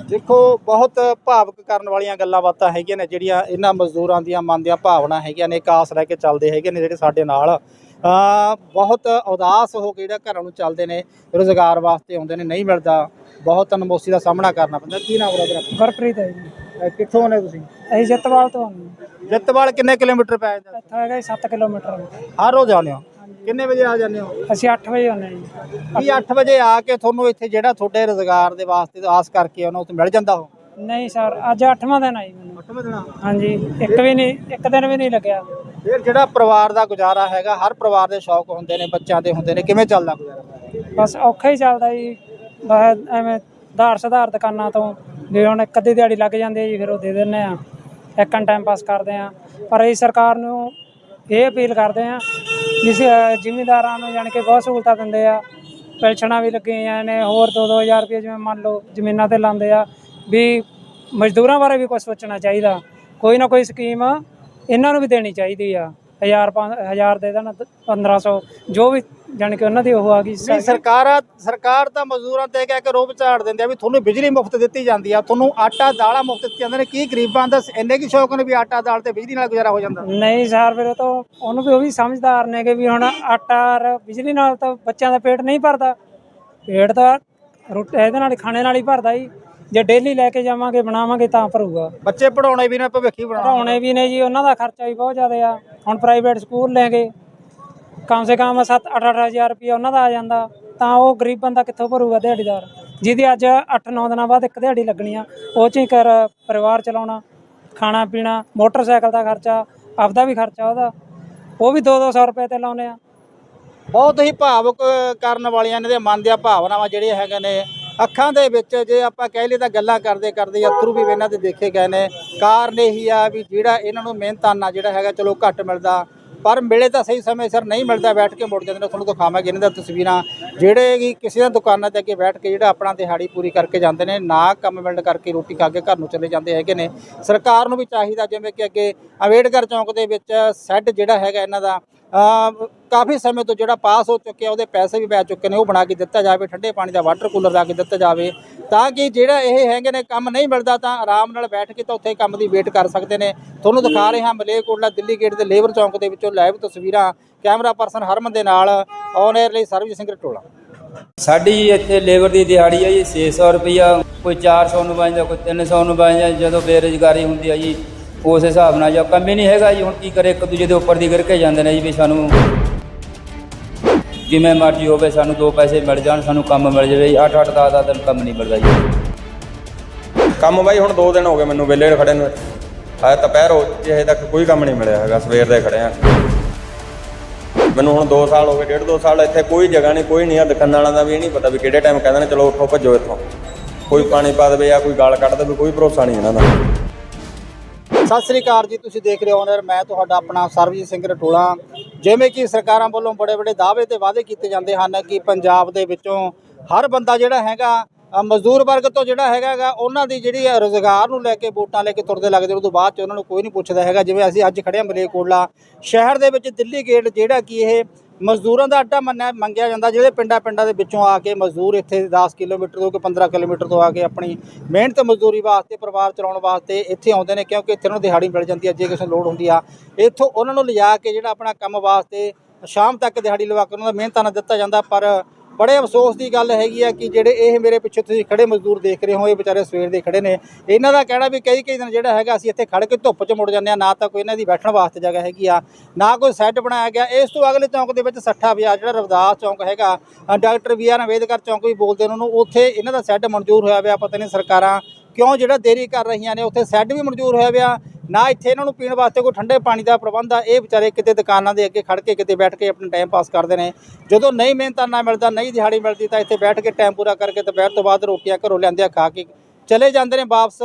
ਦੇਖੋ ਬਹੁਤ ਭਾਵਕ ਕਰਨ ਵਾਲੀਆਂ ਗੱਲਾਂ ਬਾਤਾਂ ਹੈਗੀਆਂ ਨੇ ਜਿਹੜੀਆਂ ਇਹਨਾਂ ਮਜ਼ਦੂਰਾਂ ਦੀਆਂ ਮਨ ਦੀਆਂ ਭਾਵਨਾ ਹੈਗੀਆਂ ਨੇ ਇੱਕ ਆਸ ਲੈ ਕੇ ਚੱਲਦੇ ਹੈਗੇ ਨੇ ਜਿਹੜੇ ਸਾਡੇ ਨਾਲ। ਬਹੁਤ ਉਦਾਸ ਹੋ ਕੇ ਜਿਹੜਾ ਘਰਾਂ ਨੂੰ ਚੱਲਦੇ ਨੇ ਰੋਜ਼ਗਾਰ ਵਾਸਤੇ ਆਉਂਦੇ ਨੇ ਨਹੀਂ ਮਿਲਦਾ। ਬਹੁਤ ਅਨਮੋਸੀ ਦਾ ਸਾਹਮਣਾ ਕਰਨਾ ਪੈਂਦਾ। ਕੀ ਨਾਮ ਬਰਾਦਰ ਗੁਰਪ੍ਰੀਤ ਹੈ ਜੀ। ਕਿੱਥੋਂ ਨੇ ਤੁਸੀਂ? ਅਸੀਂ ਜੱਤਵਾਲ ਤੋਂ ਹਾਂ। ਜੱਤਵਾਲ ਕਿੰਨੇ ਕਿਲੋਮੀਟਰ ਪੈ ਜਾਂਦਾ? ਇੱਥੋਂ ਹੈਗਾ 7 ਕਿਲੋਮੀਟਰ। ਹਰ ਰੋਜ਼ ਆਉਂਦੇ ਹੋ? ਕਿੰਨੇ ਵਜੇ ਆ ਜਾਂਦੇ ਹੋ? ਅਸੀਂ 8 ਵਜੇ ਆਉਂਦੇ ਹਾਂ ਜੀ। ਕੀ 8 ਵਜੇ ਆ ਕੇ ਤੁਹਾਨੂੰ ਇੱਥੇ ਜਿਹੜਾ ਤੁਹਾਡੇ ਰੋਜ਼ਗਾਰ ਦੇ ਵਾਸਤੇ ਆਸ ਕਰਕੇ ਆਉਣਾ ਉੱਥੇ ਮਿਲ ਜਾਂਦਾ ਹੋ ਨਹੀਂ ਸਰ ਅੱਜ 8ਵਾਂ ਦਿਨ ਆਈ ਮੈਨੂੰ। 8ਵੇਂ ਦਿਨ ਹਾਂਜੀ ਇੱਕ ਵੀ ਨਹੀਂ ਇੱਕ ਦਿਨ ਵੀ ਨਹੀਂ ਲੱਗਿਆ। ਫਿਰ ਜਿਹੜਾ ਪਰਿਵਾਰ ਦਾ ਗੁਜ਼ਾਰਾ ਹੈਗਾ ਹਰ ਪਰਿਵਾਰ ਦੇ ਸ਼ੌਕ ਹੁੰਦੇ ਨੇ ਬੱਚਿਆਂ ਦੇ ਹੁੰਦੇ ਨੇ ਕਿਵੇਂ ਚੱਲਦਾ ਗੁਜ਼ਾਰਾ? ਬਸ ਔਖਾ ਹੀ ਚੱਲਦਾ ਜੀ। ਬਸ ਐਵੇਂ ਧਾਰ ਸੁਧਾਰ ਦੁਕਾਨਾਂ ਤੋਂ ਵੀ ਹੁਣ ਇੱਕ ਅੱਧੀ ਦਿਹਾੜੀ ਲੱਗ ਜਾਂਦੀ ਹੈ ਜੀ ਫਿਰ ਉਹ ਦੇ ਦਿੰਦੇ ਆ ਇੱਕ ਘੰਟਾ ਟਾਈਮ ਪਾਸ ਕਰਦੇ ਆ ਪਰ ਅਸੀਂ ਸਰਕਾਰ ਨੂੰ ਇਹ ਅਪੀਲ ਕਰਦੇ ਆ ਜਿਸ ਜ਼ਿਮੀਂਦਾਰਾਂ ਨੂੰ ਜਾਣੀ ਕਿ ਬਹੁਤ ਸਹੂਲਤਾਂ ਦਿੰਦੇ ਆ। ਪੈਨਸ਼ਨਾਂ ਵੀ ਲੱਗੀਆਂ ਨੇ ਹੋਰ 2-2000 ਰੁਪਏ ਜਿਵੇਂ ਮੰਨ ਲਓ ਜ਼ਮੀਨਾਂ ਤੇ ਲਾਉਂਦੇ ਆ। ਵੀ ਮਜ਼ਦੂਰਾਂ ਬਾਰੇ ਵੀ ਕੁਝ ਸੋਚਣਾ ਚਾਹੀਦਾ। ਕੋਈ ਨਾ ਕੋਈ ਸਕੀਮ ਇਹਨਾਂ ਨੂੰ ਵੀ ਦੇਣੀ ਚਾਹੀਦੀ ਆ। ਹਜ਼ਾਰ ਪੰਜ ਹਜ਼ਾਰ ਦੇ ਦੇਣ 1500 ਜੋ ਵੀ ਜਾਣੀ ਕਿ ਉਹਨਾਂ ਦੀ ਉਹ ਆ ਗਈ ਨਹੀਂ ਸਰਕਾਰਾਂ ਸਰਕਾਰ ਤਾਂ ਮਜ਼ਦੂਰਾਂ ਤੇ ਕਹਿ ਕੇ ਰੋਬ ਝਾੜ ਦਿੰਦੇ ਆ ਵੀ ਤੁਹਾਨੂੰ ਬਿਜਲੀ ਮੁਫਤ ਦਿੱਤੀ ਜਾਂਦੀ ਆ ਤੁਹਾਨੂੰ ਆਟਾ ਦਾਲਾਂ ਮੁਫਤ ਦਿੱਤੀਆਂ ਜਾਂਦੇ ਨੇ ਕੀ ਗਰੀਬਾਂ ਦਾ ਇੰਨੇ ਕੀ ਸ਼ੌਕ ਨੇ ਵੀ ਆਟਾ ਦਾਲ ਤੇ ਬਿਜਲੀ ਨਾਲ ਗੁਜ਼ਾਰਾ ਹੋ ਜਾਂਦਾ? ਨਹੀਂ ਸਰ ਫਿਰ ਉਹ ਤਾਂ ਉਹਨੂੰ ਵੀ ਉਹ ਵੀ ਸਮਝਦਾਰ ਨੇ ਕਿ ਵੀ ਹੁਣ ਆਟਾ ਔਰ ਬਿਜਲੀ ਨਾਲ ਤਾਂ ਬੱਚਿਆਂ ਦਾ ਪੇਟ ਨਹੀਂ ਭਰਦਾ। ਪੇਟ ਤਾਂ ਰੋਟੀ ਇਹਦੇ ਨਾਲ ਖਾਣੇ ਨਾਲ ਹੀ ਭਰਦਾ ਜੀ। ਜੇ ਡੇਲੀ ਲੈ ਕੇ ਜਾਵਾਂਗੇ ਬਣਾਵਾਂਗੇ ਤਾਂ ਭਰੂਗਾ। ਬੱਚੇ ਪੜਾਉਣੇ ਵੀ ਨੇ ਭਵਿੱਖੀ ਬਣਾਉਣਾ। ਪੜਾਉਣੇ ਵੀ ਨੇ ਜੀ ਉਹਨਾਂ ਦਾ ਖਰਚਾ ਵੀ ਬਹੁਤ ਜ਼ਿਆਦਾ ਆ। ਹੁਣ ਪ੍ਰਾਈਵੇਟ ਸਕੂਲ ਲੈਗੇ। ਕਮ ਸੇ ਕਮ 7 8 ਹਜ਼ਾਰ ਰੁਪਏ ਉਹਨਾਂ ਦਾ ਆ ਜਾਂਦਾ। ਤਾਂ ਉਹ ਗਰੀਬ ਬੰਦਾ ਕਿੱਥੋਂ ਭਰੂਗਾ ਦਿਹਾੜੀਦਾਰ? ਜਿਹਦੀ ਅੱਜ 8-9 ਦਿਨਾਂ ਬਾਅਦ ਇੱਕ ਦਿਹਾੜੀ ਲੱਗਣੀ ਆ ਉਹ ਚ ਹੀ ਕਰ ਪਰਿਵਾਰ ਚਲਾਉਣਾ ਖਾਣਾ ਪੀਣਾ ਮੋਟਰਸਾਈਕਲ ਦਾ ਖਰਚਾ ਆਪਦਾ ਵੀ ਖਰਚਾ ਉਹਦਾ। ਉਹ ਵੀ 2-200 ਰੁਪਏ ਤੇ ਲਾਉਨੇ ਆ। ਬਹੁਤ ਹੀ ਭਾਵੁਕ ਕਰਨ ਵਾਲੀਆਂ ਇਹਨਾਂ ਦੇ ਮਨ ਦੀਆਂ ਭਾਵਨਾਵਾਂ ਜਿਹੜੀਆਂ ਹੈਗੇ ਨੇ। ਅੱਖਾਂ ਦੇ ਵਿੱਚ ਜੇ ਆਪਾਂ ਕਹਿ ਲਈਏ ਤਾਂ ਗੱਲਾਂ ਕਰਦੇ ਕਰਦੇ ਅਥਰੂ ਵੀ ਇਹਨਾਂ ਦੇ ਦੇਖੇ ਗਏ ਨੇ। ਕਾਰਨ ਇਹੀ ਆ ਵੀ ਜਿਹੜਾ ਇਹਨਾਂ ਨੂੰ ਮਿਹਨਤਾਨਾ ਜਿਹੜਾ ਹੈਗਾ ਚਲੋ ਘੱਟ ਮਿਲਦਾ, ਪਰ ਮਿਲੇ ਤਾਂ ਸਹੀ ਸਮੇਂ ਸਿਰ ਨਹੀਂ ਮਿਲਦਾ ਬੈਠ ਕੇ ਮੁੜ ਜਾਂਦੇ ਨੇ। ਤੁਹਾਨੂੰ ਦਿਖਾਵਾਂਗੇ ਇਹਨਾਂ ਦੀਆਂ ਤਸਵੀਰਾਂ। ਜਿਹੜੇ ਕਿ ਕਿਸੇ ਦੀਆਂ ਦੁਕਾਨਾਂ ਤੇ ਅੱਗੇ ਬੈਠ ਕੇ ਜਿਹੜਾ ਆਪਣਾ ਦਿਹਾੜੀ ਪੂਰੀ ਕਰਕੇ ਜਾਂਦੇ ਨੇ, ਨਾ ਕੰਮ ਮਿਲਣ ਕਰਕੇ ਰੋਟੀ ਖਾ ਕੇ ਘਰ ਨੂੰ ਚਲੇ ਜਾਂਦੇ ਹੈਗੇ ਨੇ। ਸਰਕਾਰ ਨੂੰ ਵੀ ਚਾਹੀਦਾ ਜਿਵੇਂ ਕਿ ਅੱਗੇ ਅੰਬੇਡਕਰ ਚੌਂਕ ਦੇ ਵਿੱਚ ਸੈੱਡ ਜਿਹੜਾ ਹੈਗਾ ਇਹਨਾਂ ਦਾ ਕਾਫੀ ਸਮੇਂ ਤੋਂ ਜਿਹੜਾ ਪਾਸ ਹੋ ਚੁੱਕਿਆ ਉਹਦੇ ਪੈਸੇ ਵੀ ਪੈ ਚੁੱਕੇ ਨੇ ਉਹ ਬਣਾ ਕੇ ਦਿੱਤਾ ਜਾਵੇ ਠੰਡੇ ਪਾਣੀ ਦਾ ਵਾਟਰ ਕੂਲਰ ਲਾ ਕੇ ਦਿੱਤਾ ਜਾਵੇ ਤਾਂ ਕਿ ਜਿਹੜਾ ਇਹ ਹੈਗੇ ਨੇ ਕੰਮ ਨਹੀਂ ਮਿਲਦਾ ਤਾਂ ਆਰਾਮ ਨਾਲ ਬੈਠ ਕੇ ਤਾਂ ਉੱਥੇ ਕੰਮ ਦੀ ਵੇਟ ਕਰ ਸਕਦੇ ਨੇ। ਤੁਹਾਨੂੰ ਦਿਖਾ ਰਹੇ ਹਾਂ ਮਲੇਰਕੋਟਲਾ ਦਿੱਲੀ ਗੇਟ ਦੇ ਲੇਬਰ ਚੌਂਕ ਦੇ ਵਿੱਚੋਂ ਲਾਈਵ ਤਸਵੀਰਾਂ। ਕੈਮਰਾ ਪਰਸਨ ਹਰਮਨ ਦੇ ਨਾਲ ਔਨ 에ਅਰ ਲਈ ਸਰਬਜੀਤ ਸਿੰਘ ਰਟੋਲਾ। ਸਾਡੀ ਜੀ ਇੱਥੇ ਲੇਬਰ ਦੀ ਦਿਹਾੜੀ ਹੈ ਜੀ 600 ਰੁਪਈਆ ਕੋਈ 400 ਨੂੰ ਬਣ ਕੋਈ 300 ਨੂੰ ਬਣ ਜਦੋਂ ਬੇਰੁਜ਼ਗਾਰੀ ਹੁੰਦੀ ਹੈ ਜੀ ਉਸ ਹਿਸਾਬ ਨਾਲ ਜਾਂ ਕੰਮ ਹੀ ਨਹੀਂ ਹੈਗਾ ਜੀ ਹੁਣ ਕੀ ਕਰੇ ਇੱਕ ਦੂਜੇ ਦੇ ਉੱਪਰ ਦੀ ਕਰਕੇ ਜਾਂਦੇ ਨੇ ਜੀ ਵੀ ਸਾਨੂੰ ਜਿਵੇਂ ਮਰਜ਼ੀ ਹੋਵੇ, ਸਾਨੂੰ ਦੋ ਪੈਸੇ ਮਿਲ ਜਾਣ, ਸਾਨੂੰ ਕੰਮ ਮਿਲ ਜਾਵੇ। ਜੀ 8 8 10 10 ਦਿਨ ਕੰਮ ਨਹੀਂ ਮਿਲਦਾ ਜੀ। ਕੰਮ ਬਾਈ, ਹੁਣ 2 ਦਿਨ ਹੋ ਗਏ ਮੈਨੂੰ ਵਿਹਲੇ ਖੜੇ ਨੂੰ। ਆਇਆ ਦੁਪਹਿਰ ਹੋ ਚੁੱਕੀ ਤੱਕ ਕੋਈ ਕੰਮ ਨਹੀਂ ਮਿਲਿਆ ਹੈਗਾ, ਸਵੇਰ ਦੇ ਖੜੇ ਆ। ਮੈਨੂੰ ਹੁਣ 2 ਸਾਲ ਹੋ ਗਏ, ਡੇਢ 2 ਸਾਲ ਇੱਥੇ ਕੋਈ ਜਗ੍ਹਾ ਨਹੀਂ, ਕੋਈ ਨਹੀਂ ਆ, ਦੁਕਾਨਾਂ ਵਾਲਿਆਂ ਦਾ ਵੀ ਇਹ ਨਹੀਂ ਪਤਾ ਵੀ ਕਿਹੜੇ ਟਾਈਮ ਕਹਿੰਦੇ ਨੇ, ਚਲੋ ਉੱਠੋ, ਭੱਜੋ ਇੱਥੋਂ। ਕੋਈ ਪਾਣੀ ਪਾ ਦੇਵੇ ਜਾਂ ਕੋਈ ਗਾਲ ਕੱਢ ਦੇਵੇ, ਕੋਈ ਭਰੋਸਾ ਨਹੀਂ ਇਹਨਾਂ ਦਾ। ਸਤਿ ਸ੍ਰੀ ਅਕਾਲ ਜੀ ਤੁਸੀਂ ਦੇਖ ਰਹੇ ਹੋ ਔਨਰ ਮੈਂ ਤੁਹਾਡਾ ਆਪਣਾ ਸਰਬਜੀਤ ਸਿੰਘ ਰਟੋਲਾ। ਜਿਵੇਂ ਕਿ ਸਰਕਾਰਾਂ ਵੱਲੋਂ ਬੜੇ ਬੜੇ ਦਾਅਵੇ ਤੇ ਵਾਅਦੇ ਕੀਤੇ ਜਾਂਦੇ ਹਨ ਕਿ ਪੰਜਾਬ ਦੇ ਵਿੱਚੋਂ ਹਰ ਬੰਦਾ ਜਿਹੜਾ ਹੈਗਾ ਮਜ਼ਦੂਰ ਵਰਗ ਤੋਂ ਜਿਹੜਾ ਹੈਗਾ ਗਾ, ਉਹਨਾਂ ਦੀ ਜਿਹੜੀ ਹੈ ਰੋਜ਼ਗਾਰ ਨੂੰ ਲੈ ਕੇ ਵੋਟਾਂ ਲੈ ਕੇ ਤੁਰਦੇ ਲੱਗਦੇ ਉਦੋਂ ਬਾਅਦ ਚ ਉਹਨਾਂ ਨੂੰ ਕੋਈ ਨਹੀਂ ਪੁੱਛਦਾ ਹੈਗਾ। ਜਿਵੇਂ ਅਸੀਂ ਅੱਜ ਖੜੇ ਹਾਂ ਮਲੇਰਕੋਟਲਾ ਸ਼ਹਿਰ ਦੇ ਵਿੱਚ ਦਿੱਲੀ ਗੇਟ ਜਿਹੜਾ ਕਿ ਇਹ ਮਜ਼ਦੂਰਾਂ ਦਾ ਅੱਡਾ ਮੰਨਿਆ ਮੰਗਿਆ ਜਾਂਦਾ, ਜਿਹੜੇ ਪਿੰਡਾਂ ਪਿੰਡਾਂ ਦੇ ਵਿੱਚੋਂ ਆ ਕੇ ਮਜ਼ਦੂਰ ਇੱਥੇ 10 ਕਿਲੋਮੀਟਰ ਤੋਂ ਕਿ 15 ਕਿਲੋਮੀਟਰ ਤੋਂ ਆ ਕੇ ਆਪਣੀ ਮਿਹਨਤ ਮਜ਼ਦੂਰੀ ਵਾਸਤੇ, ਪਰਿਵਾਰ ਚਲਾਉਣ ਵਾਸਤੇ ਇੱਥੇ ਆਉਂਦੇ ਨੇ, ਕਿਉਂਕਿ ਇੱਥੇ ਉਹਨਾਂ ਦਿਹਾੜੀ ਮਿਲ ਜਾਂਦੀ ਹੈ ਜੇ ਕਿਸੇ ਨੂੰ ਲੋੜ ਹੁੰਦੀ ਆ। ਇੱਥੋਂ ਉਹਨਾਂ ਨੂੰ ਲਿਜਾ ਕੇ ਜਿਹੜਾ ਆਪਣਾ ਕੰਮ ਵਾਸਤੇ ਸ਼ਾਮ ਤੱਕ ਦਿਹਾੜੀ ਲਵਾ ਕੇ ਉਹਨਾਂ ਦਾ ਮਿਹਨਤਾਂ ਨਾਲ ਦਿੱਤਾ ਜਾਂਦਾ, ਪਰ ਬੜੇ ਅਫਸੋਸ ਦੀ ਗੱਲ ਹੈਗੀ ਆ ਕਿ ਜਿਹੜੇ ਇਹ ਮੇਰੇ ਪਿੱਛੇ ਤੁਸੀਂ ਖੜੇ ਮਜ਼ਦੂਰ ਦੇਖ ਰਹੇ ਹੋ, ਇਹ ਵਿਚਾਰੇ ਸਵੇਰ ਦੇ ਖੜੇ ਨੇ। ਇਹਨਾਂ ਦਾ ਕਹਿਣਾ ਵੀ ਕਈ ਕਈ ਦਿਨ ਜਿਹੜਾ ਹੈਗਾ ਅਸੀਂ ਇੱਥੇ ਖੜ ਕੇ ਧੁੱਪ 'ਚ ਮੁੜ ਜਾਂਦੇ ਆ ਨਾ ਤਾਂ ਕੋਈ ਇਹਨਾਂ ਦੀ ਬੈਠਣ ਵਾਸਤੇ ਜਗ੍ਹਾ ਹੈਗੀ ਆ, ਨਾ ਕੋਈ ਸੈੱਟ ਬਣਾਇਆ ਗਿਆ। ਇਸ ਤੋਂ ਅਗਲੇ ਚੌਂਕ ਦੇ ਵਿੱਚ ਸੱਠਾ ਬਾਜ਼ਾਰ ਜਿਹੜਾ ਰਵਦਾਸ ਚੌਂਕ ਹੈਗਾ ਡਾਕਟਰ ਵੀ ਆਰ ਅੰਬੇਦਕਰ ਚੌਂਕ ਵੀ ਬੋਲਦੇ ਉਹਨਾਂ ਨੂੰ ਉੱਥੇ ਇਹਨਾਂ ਦਾ ਸੈੱਟ ਮਨਜ਼ੂਰ ਹੋਇਆ ਪਿਆ, ਪਤਾ ਨਹੀਂ ਸਰਕਾਰਾਂ ਕਿਉਂ ਜਿਹੜਾ ਦੇਰੀ ਕਰ ਰਹੀਆਂ ਨੇ, ਉੱਥੇ ਸੈੱਟ ਵੀ ਮਨਜ਼ੂਰ ਹੋਇਆ ਪਿਆ। ਨਾ ਇੱਥੇ ਇਹਨਾਂ ਨੂੰ ਪੀਣ ਵਾਸਤੇ ਕੋਈ ਠੰਡੇ ਪਾਣੀ ਦਾ ਪ੍ਰਬੰਧ ਆ। ਇਹ ਵਿਚਾਰੇ ਕਿਤੇ ਦੁਕਾਨਾਂ ਦੇ ਅੱਗੇ ਖੜ ਕੇ, ਕਿਤੇ ਬੈਠ ਕੇ ਆਪਣਾ ਟਾਈਮ ਪਾਸ ਕਰਦੇ ਨੇ। ਜਦੋਂ ਨਹੀਂ ਮਿਹਨਤਾਨਾ ਮਿਲਦਾ, ਨਹੀਂ ਦਿਹਾੜੀ ਮਿਲਦੀ, ਤਾਂ ਇੱਥੇ ਬੈਠ ਕੇ ਟਾਈਮ ਪੂਰਾ ਕਰਕੇ ਦੁਪਹਿਰ ਤੋਂ ਬਾਅਦ ਰੋਟੀਆਂ ਘਰੋਂ ਲਿਆਂਦੇ ਆ ਖਾ ਕੇ ਚਲੇ ਜਾਂਦੇ ਨੇ ਵਾਪਸ।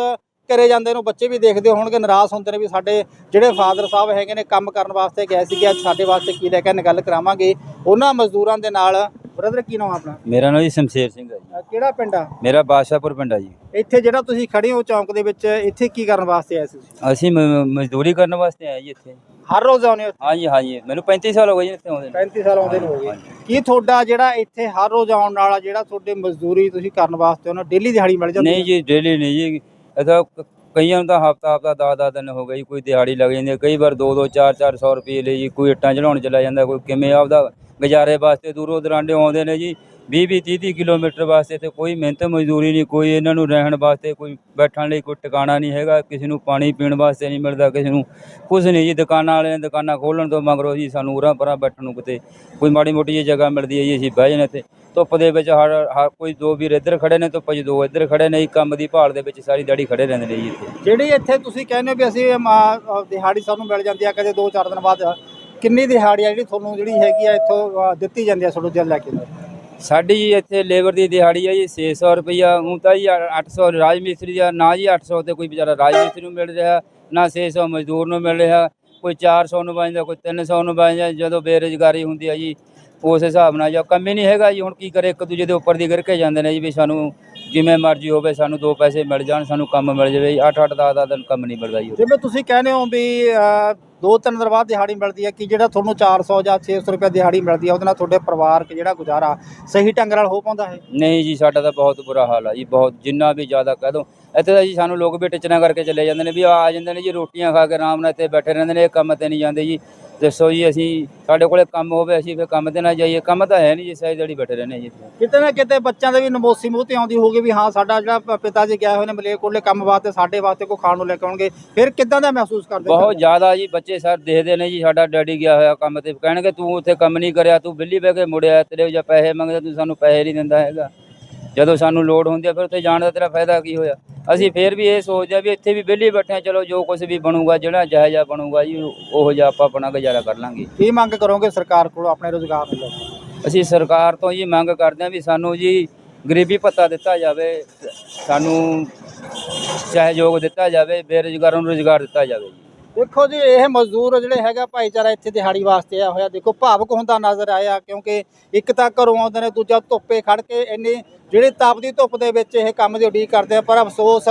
ਘਰੇ ਜਾਂਦੇ ਨੂੰ ਬੱਚੇ ਵੀ ਦੇਖਦੇ ਹੋਣਗੇ ਨਾਰਾਜ਼ ਹੁੰਦੇ ਨੇ ਵੀ ਸਾਡੇ ਜਿਹੜੇ ਫਾਦਰ ਸਾਹਿਬ ਹੈਗੇ ਨੇ ਕੰਮ ਕਰਨ ਵਾਸਤੇ ਗਏ ਸੀਗੇ, ਅੱਜ ਸਾਡੇ ਵਾਸਤੇ ਕੀ ਲੈ ਕੇ ਆਏ ਨੇ, ਗੱਲ ਕਰਾਵਾਂਗੇ। ਉਹਨਾਂ ਮਜ਼ਦੂਰਾਂ ਦੇ ਨਾਲ ਬ੍ਰਦਰ ਕੀ ਨਾਮ ਆਪਣਾ? ਮੇਰਾ ਨਾਮ ਜੀ ਸ਼ਮਸ਼ੇਰ ਸਿੰਘ ਹੈ ਜੀ। ਕਿਹੜਾ ਪਿੰਡ ਆ? ਮੇਰਾ ਬਾਦਸ਼ਾਹਪੁਰ ਪਿੰਡ ਆ ਜੀ। ਇੱਥੇ ਜਿਹੜਾ ਤੁਸੀਂ ਖੜੇ ਹੋ ਚੌਂਕ ਦੇ ਵਿੱਚ ਇੱਥੇ ਕੀ ਕਰਨ ਵਾਸਤੇ ਆਏ ਸੀ ਤੁਸੀਂ? ਅਸੀਂ ਮ- ਮਜ਼ਦੂਰੀ ਕਰਨ ਵਾਸਤੇ ਆਏ ਜੀ ਇੱਥੇ। ਹਰ ਰੋਜ਼ ਆਉਂਦੇ ਹੋ ਹਾਂਜੀ ਹਾਂਜੀ। ਮੈਨੂੰ 35 ਸਾਲ ਹੋ ਗਏ ਜੀ ਇੱਥੇ ਆਉਂਦੇ ਨੂੰ। 35 ਸਾਲ ਆਉਂਦੇ ਨੂੰ ਹੋ ਗਏ। ਕੀ ਤੁਹਾਡਾ ਜਿਹੜਾ ਇੱਥੇ ਹਰ ਰੋਜ਼ ਆਉਣ ਵਾਲਾ ਜਿਹੜਾ ਤੁਹਾਡੇ ਮਜ਼ਦੂਰੀ ਤੁਸੀਂ ਕਰਨ ਵਾਸਤੇ ਉਹਨਾਂ ਡੇਲੀ ਦਿਹਾੜੀ ਮਿਲ ਜਾਂਦੀ ਨਹੀਂ ਜੀ ਡੇਲੀ ਨਹੀਂ ਜੀ। ਇਹਦਾ ਕ- ਕਈਆਂ ਨੂੰ ਤਾਂ ਹਫਤਾ ਹਫਤਾ 10 10 ਦਿਨ ਹੋ ਗਈ ਕੋਈ ਦਿਹਾੜੀ ਲੱਗ ਜਾਂਦੀ ਹੈ। ਕਈ ਵਾਰ 2 2 4 400 ਰੁਪਏ ਲਈ ਜੀ। ਕੋਈ ਇੱਟਾਂ ਚੜਾਉਣ ਚਲਾ ਜਾਂਦਾ। ਕੋਈ ਕਿਵੇਂ ਆਪਦਾ ਗੁਜ਼ਾਰੇ ਵਾਸਤੇ ਦੂਰੋਂ ਦਰਾਂਡੇ ਆਉਂਦੇ ਨੇ ਜੀ। 20 20 30 30 ਕਿਲੋਮੀਟਰ ਵਾਸਤੇ ਤੇ ਕੋਈ ਮਿਹਨਤ ਮਜ਼ਦੂਰੀ ਨਹੀਂ ਕੋਈ ਇਹਨਾਂ ਨੂੰ ਰਹਿਣ ਵਾਸਤੇ ਕੋਈ ਬੈਠਣ ਲਈ ਕੋਈ ਟਿਕਾਣਾ ਨਹੀਂ ਹੈਗਾ। ਕਿਸੇ ਨੂੰ ਪਾਣੀ ਪੀਣ ਵਾਸਤੇ ਨਹੀਂ ਮਿਲਦਾ ਕਿਸੇ ਨੂੰ ਕੁਝ ਨਹੀਂ ਜੀ। ਦੁਕਾਨਾਂ ਵਾਲੇ ਨੇ ਦੁਕਾਨਾਂ ਖੋਲਣ ਤੋਂ ਮਗਰੋਂ ਜੀ ਸਾਨੂੰ ਉਰਾਂ ਪਰਾਂ ਬੈਠਣ ਨੂੰ ਕਿਤੇ ਕੋਈ ਮਾੜੀ ਮੋਟੀ ਜਿਹੀ ਜਗ੍ਹਾ ਮਿਲਦੀ ਹੈ ਜੀ ਅਸੀਂ ਬਹਿ ਜਾਂਦੇ ਤੇ ਧੁੱਪ ਦੇ ਵਿੱਚ ਹਰ ਹਰ ਕੋਈ ਦੋ ਵੀਰ ਇੱਧਰ ਖੜੇ ਨੇ ਧੁੱਪ 'ਚ ਦੋ ਇੱਧਰ ਖੜੇ ਨੇ ਜੀ ਕੰਮ ਦੀ ਭਾਲ ਦੇ ਵਿੱਚ ਸਾਰੀ ਦਿਹਾੜੀ ਖੜੇ ਰਹਿੰਦੇ ਨੇ ਜੀ ਇੱਥੇ। ਜਿਹੜੀ ਇੱਥੇ ਤੁਸੀਂ ਕਹਿੰਦੇ ਵੀ ਅਸੀਂ ਅਮ, ਅ, ਦਿਹਾੜੀ ਸਾਨੂੰ ਮਿਲ ਜਾਂਦੀ ਆ ਕਦੇ 2-4 ਦਿਨ ਬਾਅਦ ਕਿੰਨੀ ਦਿਹਾੜੀ ਆ ਜਿਹੜੀ ਤੁਹਾਨੂੰ ਜਿਹੜੀ ਹੈਗੀ ਆ ਇੱਥੋਂ ਦਿੱਤੀ ਜਾਂਦੀ ਆ ਤੁਹਾਨੂੰ ਜਲ ਲੈ ਕੇ? ਸਾਡੀ ਜੀ ਇੱਥੇ ਲੇਬਰ ਦੀ ਦਿਹਾੜੀ ਹੈ ਜੀ 600 ਰੁਪਈਆ। ਹੁਣ ਤਾਂ ਜੀ 800 ਰਾਜ ਮਿਸਤਰੀ ਦਾ ਨਾ ਜੀ 800 ਤੇ ਕੋਈ ਵਿਚਾਰਾ ਰਾਜ ਮਿਸਤਰੀ ਨੂੰ ਮਿਲ ਰਿਹਾ ਨਾ 600 ਮਜ਼ਦੂਰ ਨੂੰ ਮਿਲ ਰਿਹਾ ਕੋਈ 400 ਨੂੰ ਬਣ ਕੋਈ 300 ਨੂੰ ਬਣ ਜਦੋਂ ਬੇਰੁਜ਼ਗਾਰੀ ਹੁੰਦੀ ਹੈ ਜੀ ਉਸ ਹਿਸਾਬ ਨਾਲ ਜਾਂ ਕੰਮ ਹੀ ਨਹੀਂ ਹੈਗਾ ਜੀ। ਹੁਣ ਕੀ ਕਰੇ ਇੱਕ ਦੂਜੇ ਦੇ ਉੱਪਰ ਦੀ ਗਿਰ ਕੇ ਜਾਂਦੇ ਨੇ ਜੀ ਵੀ ਸਾਨੂੰ ਜਿਵੇਂ ਮਰਜ਼ੀ ਹੋਵੇ ਸਾਨੂੰ ਦੋ ਪੈਸੇ ਮਿਲ ਜਾਣ ਸਾਨੂੰ ਕੰਮ ਮਿਲ ਜਾਵੇ ਜੀ। 8 8 10 10 ਦਿਨ ਕੰਮ ਨਹੀਂ ਮਿਲਦਾ ਜੀ। ਜਿਵੇਂ ਤੁਸੀਂ ਕਹਿੰਦੇ ਹੋ ਵੀ ਦੋ ਤਿੰਨ ਦਿਨ ਬਾਅਦ ਦਿਹਾੜੀ ਮਿਲਦੀ ਹੈ ਕਿ ਜਿਹੜਾ ਤੁਹਾਨੂੰ 400 ਜਾਂ 600 ਰੁਪਏ ਦਿਹਾੜੀ ਮਿਲਦੀ ਹੈ, ਉਹਦੇ ਨਾਲ ਤੁਹਾਡੇ ਪਰਿਵਾਰਕ ਜਿਹੜਾ ਗੁਜ਼ਾਰਾ ਸਹੀ ਢੰਗ ਨਾਲ ਹੋ ਪਾਉਂਦਾ ਹੈ? ਨਹੀਂ ਜੀ, ਸਾਡਾ ਤਾਂ ਬਹੁਤ ਬੁਰਾ ਹਾਲ ਆ ਜੀ, ਬਹੁਤ, ਜਿੰਨਾ ਵੀ ਜ਼ਿਆਦਾ ਕਹਿ ਦੋ। ਇੱਥੇ ਤਾਂ ਜੀ ਸਾਨੂੰ ਲੋਕ ਵੀ ਟਿਚਣਾ ਕਰਕੇ ਚਲੇ ਜਾਂਦੇ ਨੇ ਵੀ ਆ ਜਾਂਦੇ ਨੇ ਜੀ, ਰੋਟੀਆਂ ਖਾ ਕੇ ਆਰਾਮ ਨਾਲ ਇੱਥੇ ਬੈਠੇ ਰਹਿੰਦੇ ਨੇ, ਇਹ ਕੰਮ ਤੇ ਨਹੀਂ ਜਾਂਦੇ ਜੀ। ਦੱਸੋ ਜੀ ਅਸੀਂ ਸਾਡੇ ਕੋਲੇ ਕੰਮ ਹੋਵੇ ਅਸੀਂ ਫਿਰ ਕੰਮ ਤੇ ਨਾ ਜਾਈਏ। ਕੰਮ ਤਾਂ ਹੈ ਨਹੀਂ ਜੀ ਸਾਰੀ ਦਿਹਾੜੀ ਬੈਠੇ ਰਹਿੰਦੇ ਜੀ ਇੱਥੇ। ਕਿਤੇ ਨਾ ਕਿਤੇ ਬੱਚਿਆਂ ਦੇ ਵੀ ਨਮੋਸੀ ਮੂੰਹ ਤੇ ਆਉਂਦੀ ਹੋਊਗੀ ਵੀ ਹਾਂ ਸਾਡਾ ਜਿਹੜਾ ਪ- ਪਿਤਾ ਜੀ ਗਏ ਹੋਏ ਨੇ ਮਲੇਰਕੋਟਲੇ ਕੰਮ ਵਾਸਤੇ ਸਾਡੇ ਵਾਸਤੇ ਕੋਈ ਖਾਣ ਨੂੰ ਲੈ ਕੇ ਆਉਣਗੇ। ਫਿਰ ਕਿੱਦਾਂ ਦਾ ਮਹਿਸੂਸ ਕਰਦੇ? ਬਹੁਤ ਜ਼ਿਆਦਾ ਜੀ ਬੱਚੇ ਸਰ ਦੇਖਦੇ ਨੇ ਜੀ ਸਾਡਾ ਡੈਡੀ ਗਿਆ ਹੋਇਆ ਕੰਮ ਤੇ। ਕਹਿਣਗੇ ਤੂੰ ਉੱਥੇ ਕੰਮ ਨਹੀਂ ਕਰਿਆ ਤੂੰ ਬਿੱਲੀ ਬਹਿ ਕੇ ਮੁੜਿਆ ਤੇਰੇ ਜਾਂ ਪੈਸੇ ਮੰਗਦਾ ਤੂੰ ਸਾਨੂੰ ਪੈਸੇ ਨਹੀਂ ਦਿੰਦਾ ਹੈਗਾ। ਜਦੋਂ ਸਾਨੂੰ ਲੋੜ ਹੁੰਦੀ ਆ ਫਿਰ ਉੱਥੇ ਜਾਣ ਦਾ ਤੇਰਾ ਫਾਇਦਾ ਕੀ ਹੋਇਆ? ਅਸੀਂ ਫੇਰ ਵੀ ਇਹ ਸੋਚਦੇ ਆ ਵੀ ਇੱਥੇ ਵੀ ਵਿਹਲੀ ਬੈਠੇ ਆ ਚਲੋ ਜੋ ਕੁਝ ਵੀ ਬਣੂਗਾ ਜਿਹੜਾ ਜਿਹੋ ਜਿਹਾ ਬਣੂਗਾ ਜੀ ਉਹੋ ਜਿਹਾ ਆਪਾਂ ਆਪਣਾ ਗੁਜ਼ਾਰਾ ਕਰ ਲਾਂਗੇ। ਕੀ ਮੰਗ ਕਰੋਗੇ ਸਰਕਾਰ ਕੋਲੋਂ ਆਪਣੇ ਰੋਜ਼ਗਾਰ ਨੂੰ ਲੈ ਕੇ? ਅਸੀਂ ਸਰਕਾਰ ਤੋਂ ਜੀ ਮੰਗ ਕਰਦੇ ਹਾਂ ਵੀ ਸਾਨੂੰ ਜੀ ਗਰੀਬੀ ਭੱਤਾ ਦਿੱਤਾ ਜਾਵੇ ਸਾਨੂੰ ਸਹਿਯੋਗ ਦਿੱਤਾ ਜਾਵੇ ਬੇਰੁਜ਼ਗਾਰਾਂ ਨੂੰ ਰੁਜ਼ਗਾਰ ਦਿੱਤਾ ਜਾਵੇ ਜੀ। ਦੇਖੋ ਜੀ ਇਹ ਮਜ਼ਦੂਰ ਜਿਹੜੇ ਹੈਗਾ ਭਾਈਚਾਰਾ ਇੱਥੇ ਦਿਹਾੜੀ ਵਾਸਤੇ ਆਇਆ ਹੋਇਆ। ਦੇਖੋ ਭਾਵਕ ਹੁੰਦਾ ਨਜ਼ਰ ਆਇਆ ਕਿਉਂਕਿ ਇੱਕ ਤਾਂ ਘਰੋਂ ਆਉਂਦੇ ਨੇ ਦੂਜਾ ਧੁੱਪੇ ਖੜ ਕੇ ਇੰਨੀ ਜਿਹੜੀ ਤਪਦੀ ਧੁੱਪ ਦੇ ਵਿੱਚ ਇਹ ਕੰਮ ਦੀ ਉਡੀਕ ਕਰਦੇ ਆ। ਪਰ ਅਫਸੋਸ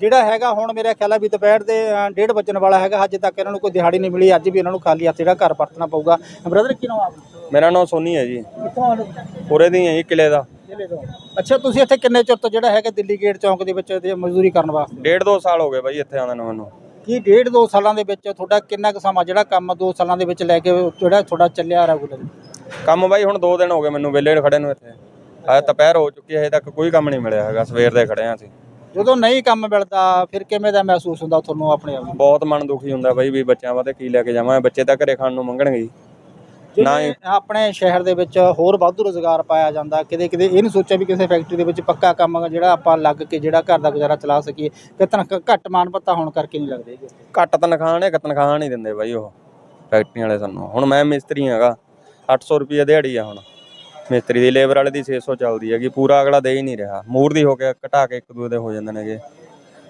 ਜਿਹੜਾ ਹੈਗਾ ਹੁਣ ਮੇਰਾ ਖਿਆਲ ਹੈ ਵੀ ਦੁਪਹਿਰ ਦੇ ਅ, ਡੇਢ ਵੱਜਣ ਵਾਲਾ ਹੈਗਾ। ਹਜੇ ਤੱਕ ਇਹਨਾਂ ਨੂੰ ਕੋਈ ਦਿਹਾੜੀ ਨਹੀਂ ਮਿਲੀ ਅੱਜ ਵੀ ਇਹਨਾਂ ਨੂੰ ਖਾਲੀ ਹੱਥ ਜਿਹੜਾ ਘਰ ਪਰਤਣਾ ਪਊਗਾ। ਬ੍ਰਦਰ ਕੀ ਨਾਮ ਆਪਣਾ? ਮੇਰਾ ਨਾਮ ਸੋਨੀ ਹੈ ਜੀ। ਕਿੱਥੋਂ ਉਰੇ ਦੀ ਹੈ ਜੀ ਕਿਲੇ ਦਾ। ਤੋਂ। ਅੱਛਾ ਤੁਸੀਂ ਇੱਥੇ ਕਿੰਨੇ ਚਿਰ ਤੋਂ ਜਿਹੜਾ ਹੈਗਾ ਦਿੱਲੀ ਗੇਟ ਚੌਂਕ ਦੇ ਵਿੱਚ ਮਜ਼ਦੂਰੀ ਕਰਨ ਵਾਸਤੇ? ਡੇਢ ਦੋ ਸਾਲ ਹੋ ਗਏ ਬਾਈ ਇੱਥੇ ਆਉਂਦੇ ਨੂੰ ਮੈਨੂੰ। ਕੀ ਡੇਢ ਦੋ ਸਾਲਾਂ ਦੇ ਵਿੱਚ ਤੁਹਾਡਾ ਕਿੰਨਾ ਕੁ ਸਮਾਂ ਜਿਹੜਾ ਕੰਮ ਦੋ ਸਾਲਾਂ ਦੇ ਵਿੱਚ ਲੈ ਕੇ ਜਿਹੜਾ ਤੁਹਾਡਾ ਚੱਲਿਆ ਰੈਗੂਲਰ? ਕੰਮ ਬਾਈ ਹੁਣ 2 ਦਿਨ ਹੋ ਗਏ ਮੈਨੂੰ ਵਿਹਲੇ ਖੜੇ ਨੂੰ ਇੱਥੇ। ਆਇਆ ਦੁਪਹਿਰ ਹੋ ਚੁੱਕੀ ਹੈ ਹਜੇ ਤੱਕ ਕੋਈ ਕੰਮ ਨਹੀਂ ਮਿਲਿਆ ਹੈਗਾ ਸਵੇਰ ਦੇ ਖੜੇ ਹਾਂ ਅਸੀਂ। ਜਦੋਂ ਨਹੀਂ ਕੰਮ ਮਿਲਦਾ ਫਿਰ ਕਿਵੇਂ ਦਾ ਮਹਿਸੂਸ ਹੁੰਦਾ ਤੁਹਾਨੂੰ ਆਪਣੇ ਆਪ ਨੂੰ? ਬਹੁਤ ਮਨ ਦੁਖੀ ਹੁੰਦਾ ਬਾਈ ਵੀ ਬੱਚਿਆਂ ਵਾਸਤੇ ਕੀ ਲੈ ਕੇ ਜਾਵਾਂ ਬੱਚੇ ਤਾਂ ਘਰੇ ਖਾਣ ਨੂੰ ਮੰਗਣਗੇ ਨਾ ਹੀ ਆਪਣੇ ਸ਼ਹਿਰ ਦੇ ਵਿੱਚ ਹੋਰ ਵਾਧੂ ਰੋਜ਼ਗਾਰ ਪਾਇਆ ਜਾਂਦਾ ਕਿਤੇ ਕਿਤੇ ਇਹ ਨਹੀਂ ਸੋਚਿਆ ਵੀ ਕਿਸੇ ਫੈਕਟਰੀ ਦੇ ਵਿੱਚ ਪੱਕਾ ਕੰਮ ਜਿਹੜਾ ਆਪਾਂ ਲੱਗ ਕੇ ਜਿਹੜਾ ਘਰ ਦਾ ਗੁਜ਼ਾਰਾ ਚਲਾ ਸਕੀਏ। ਕਿ ਤਨਖਾਹ ਘੱਟ ਮਾਨ ਪੱਤਾ ਹੋਣ ਕਰਕੇ ਨਹੀਂ ਲੱਗਦੇ ਘੱਟ ਤਨਖਾਹ ਨੇ ਤਨਖਾਹ ਨਹੀਂ ਦਿੰਦੇ ਬਾਈ ਉਹ ਫੈਕਟਰੀ ਵਾਲੇ ਸਾਨੂੰ। ਹੁਣ ਮੈਂ ਮਿਸਤਰੀ ਹੈਗਾ 800 ਰੁਪਏ ਦਿਹਾੜੀ ਆ ਹੁਣ। ਮਿਸਤਰੀ ਦੀ ਲੇਬਰ ਵਾਲੇ ਦੀ 600 ਚੱਲਦੀ ਹੈਗੀ ਪੂਰਾ ਅਗਲਾ ਦੇ ਹੀ ਨਹੀਂ ਰਿਹਾ। ਮੂਰ ਦੀ ਹੋ ਕੇ ਘਟਾ ਕੇ ਇੱਕ ਦੂਜੇ ਦੇ ਹੋ ਜਾਂਦੇ ਨੇਗੇ।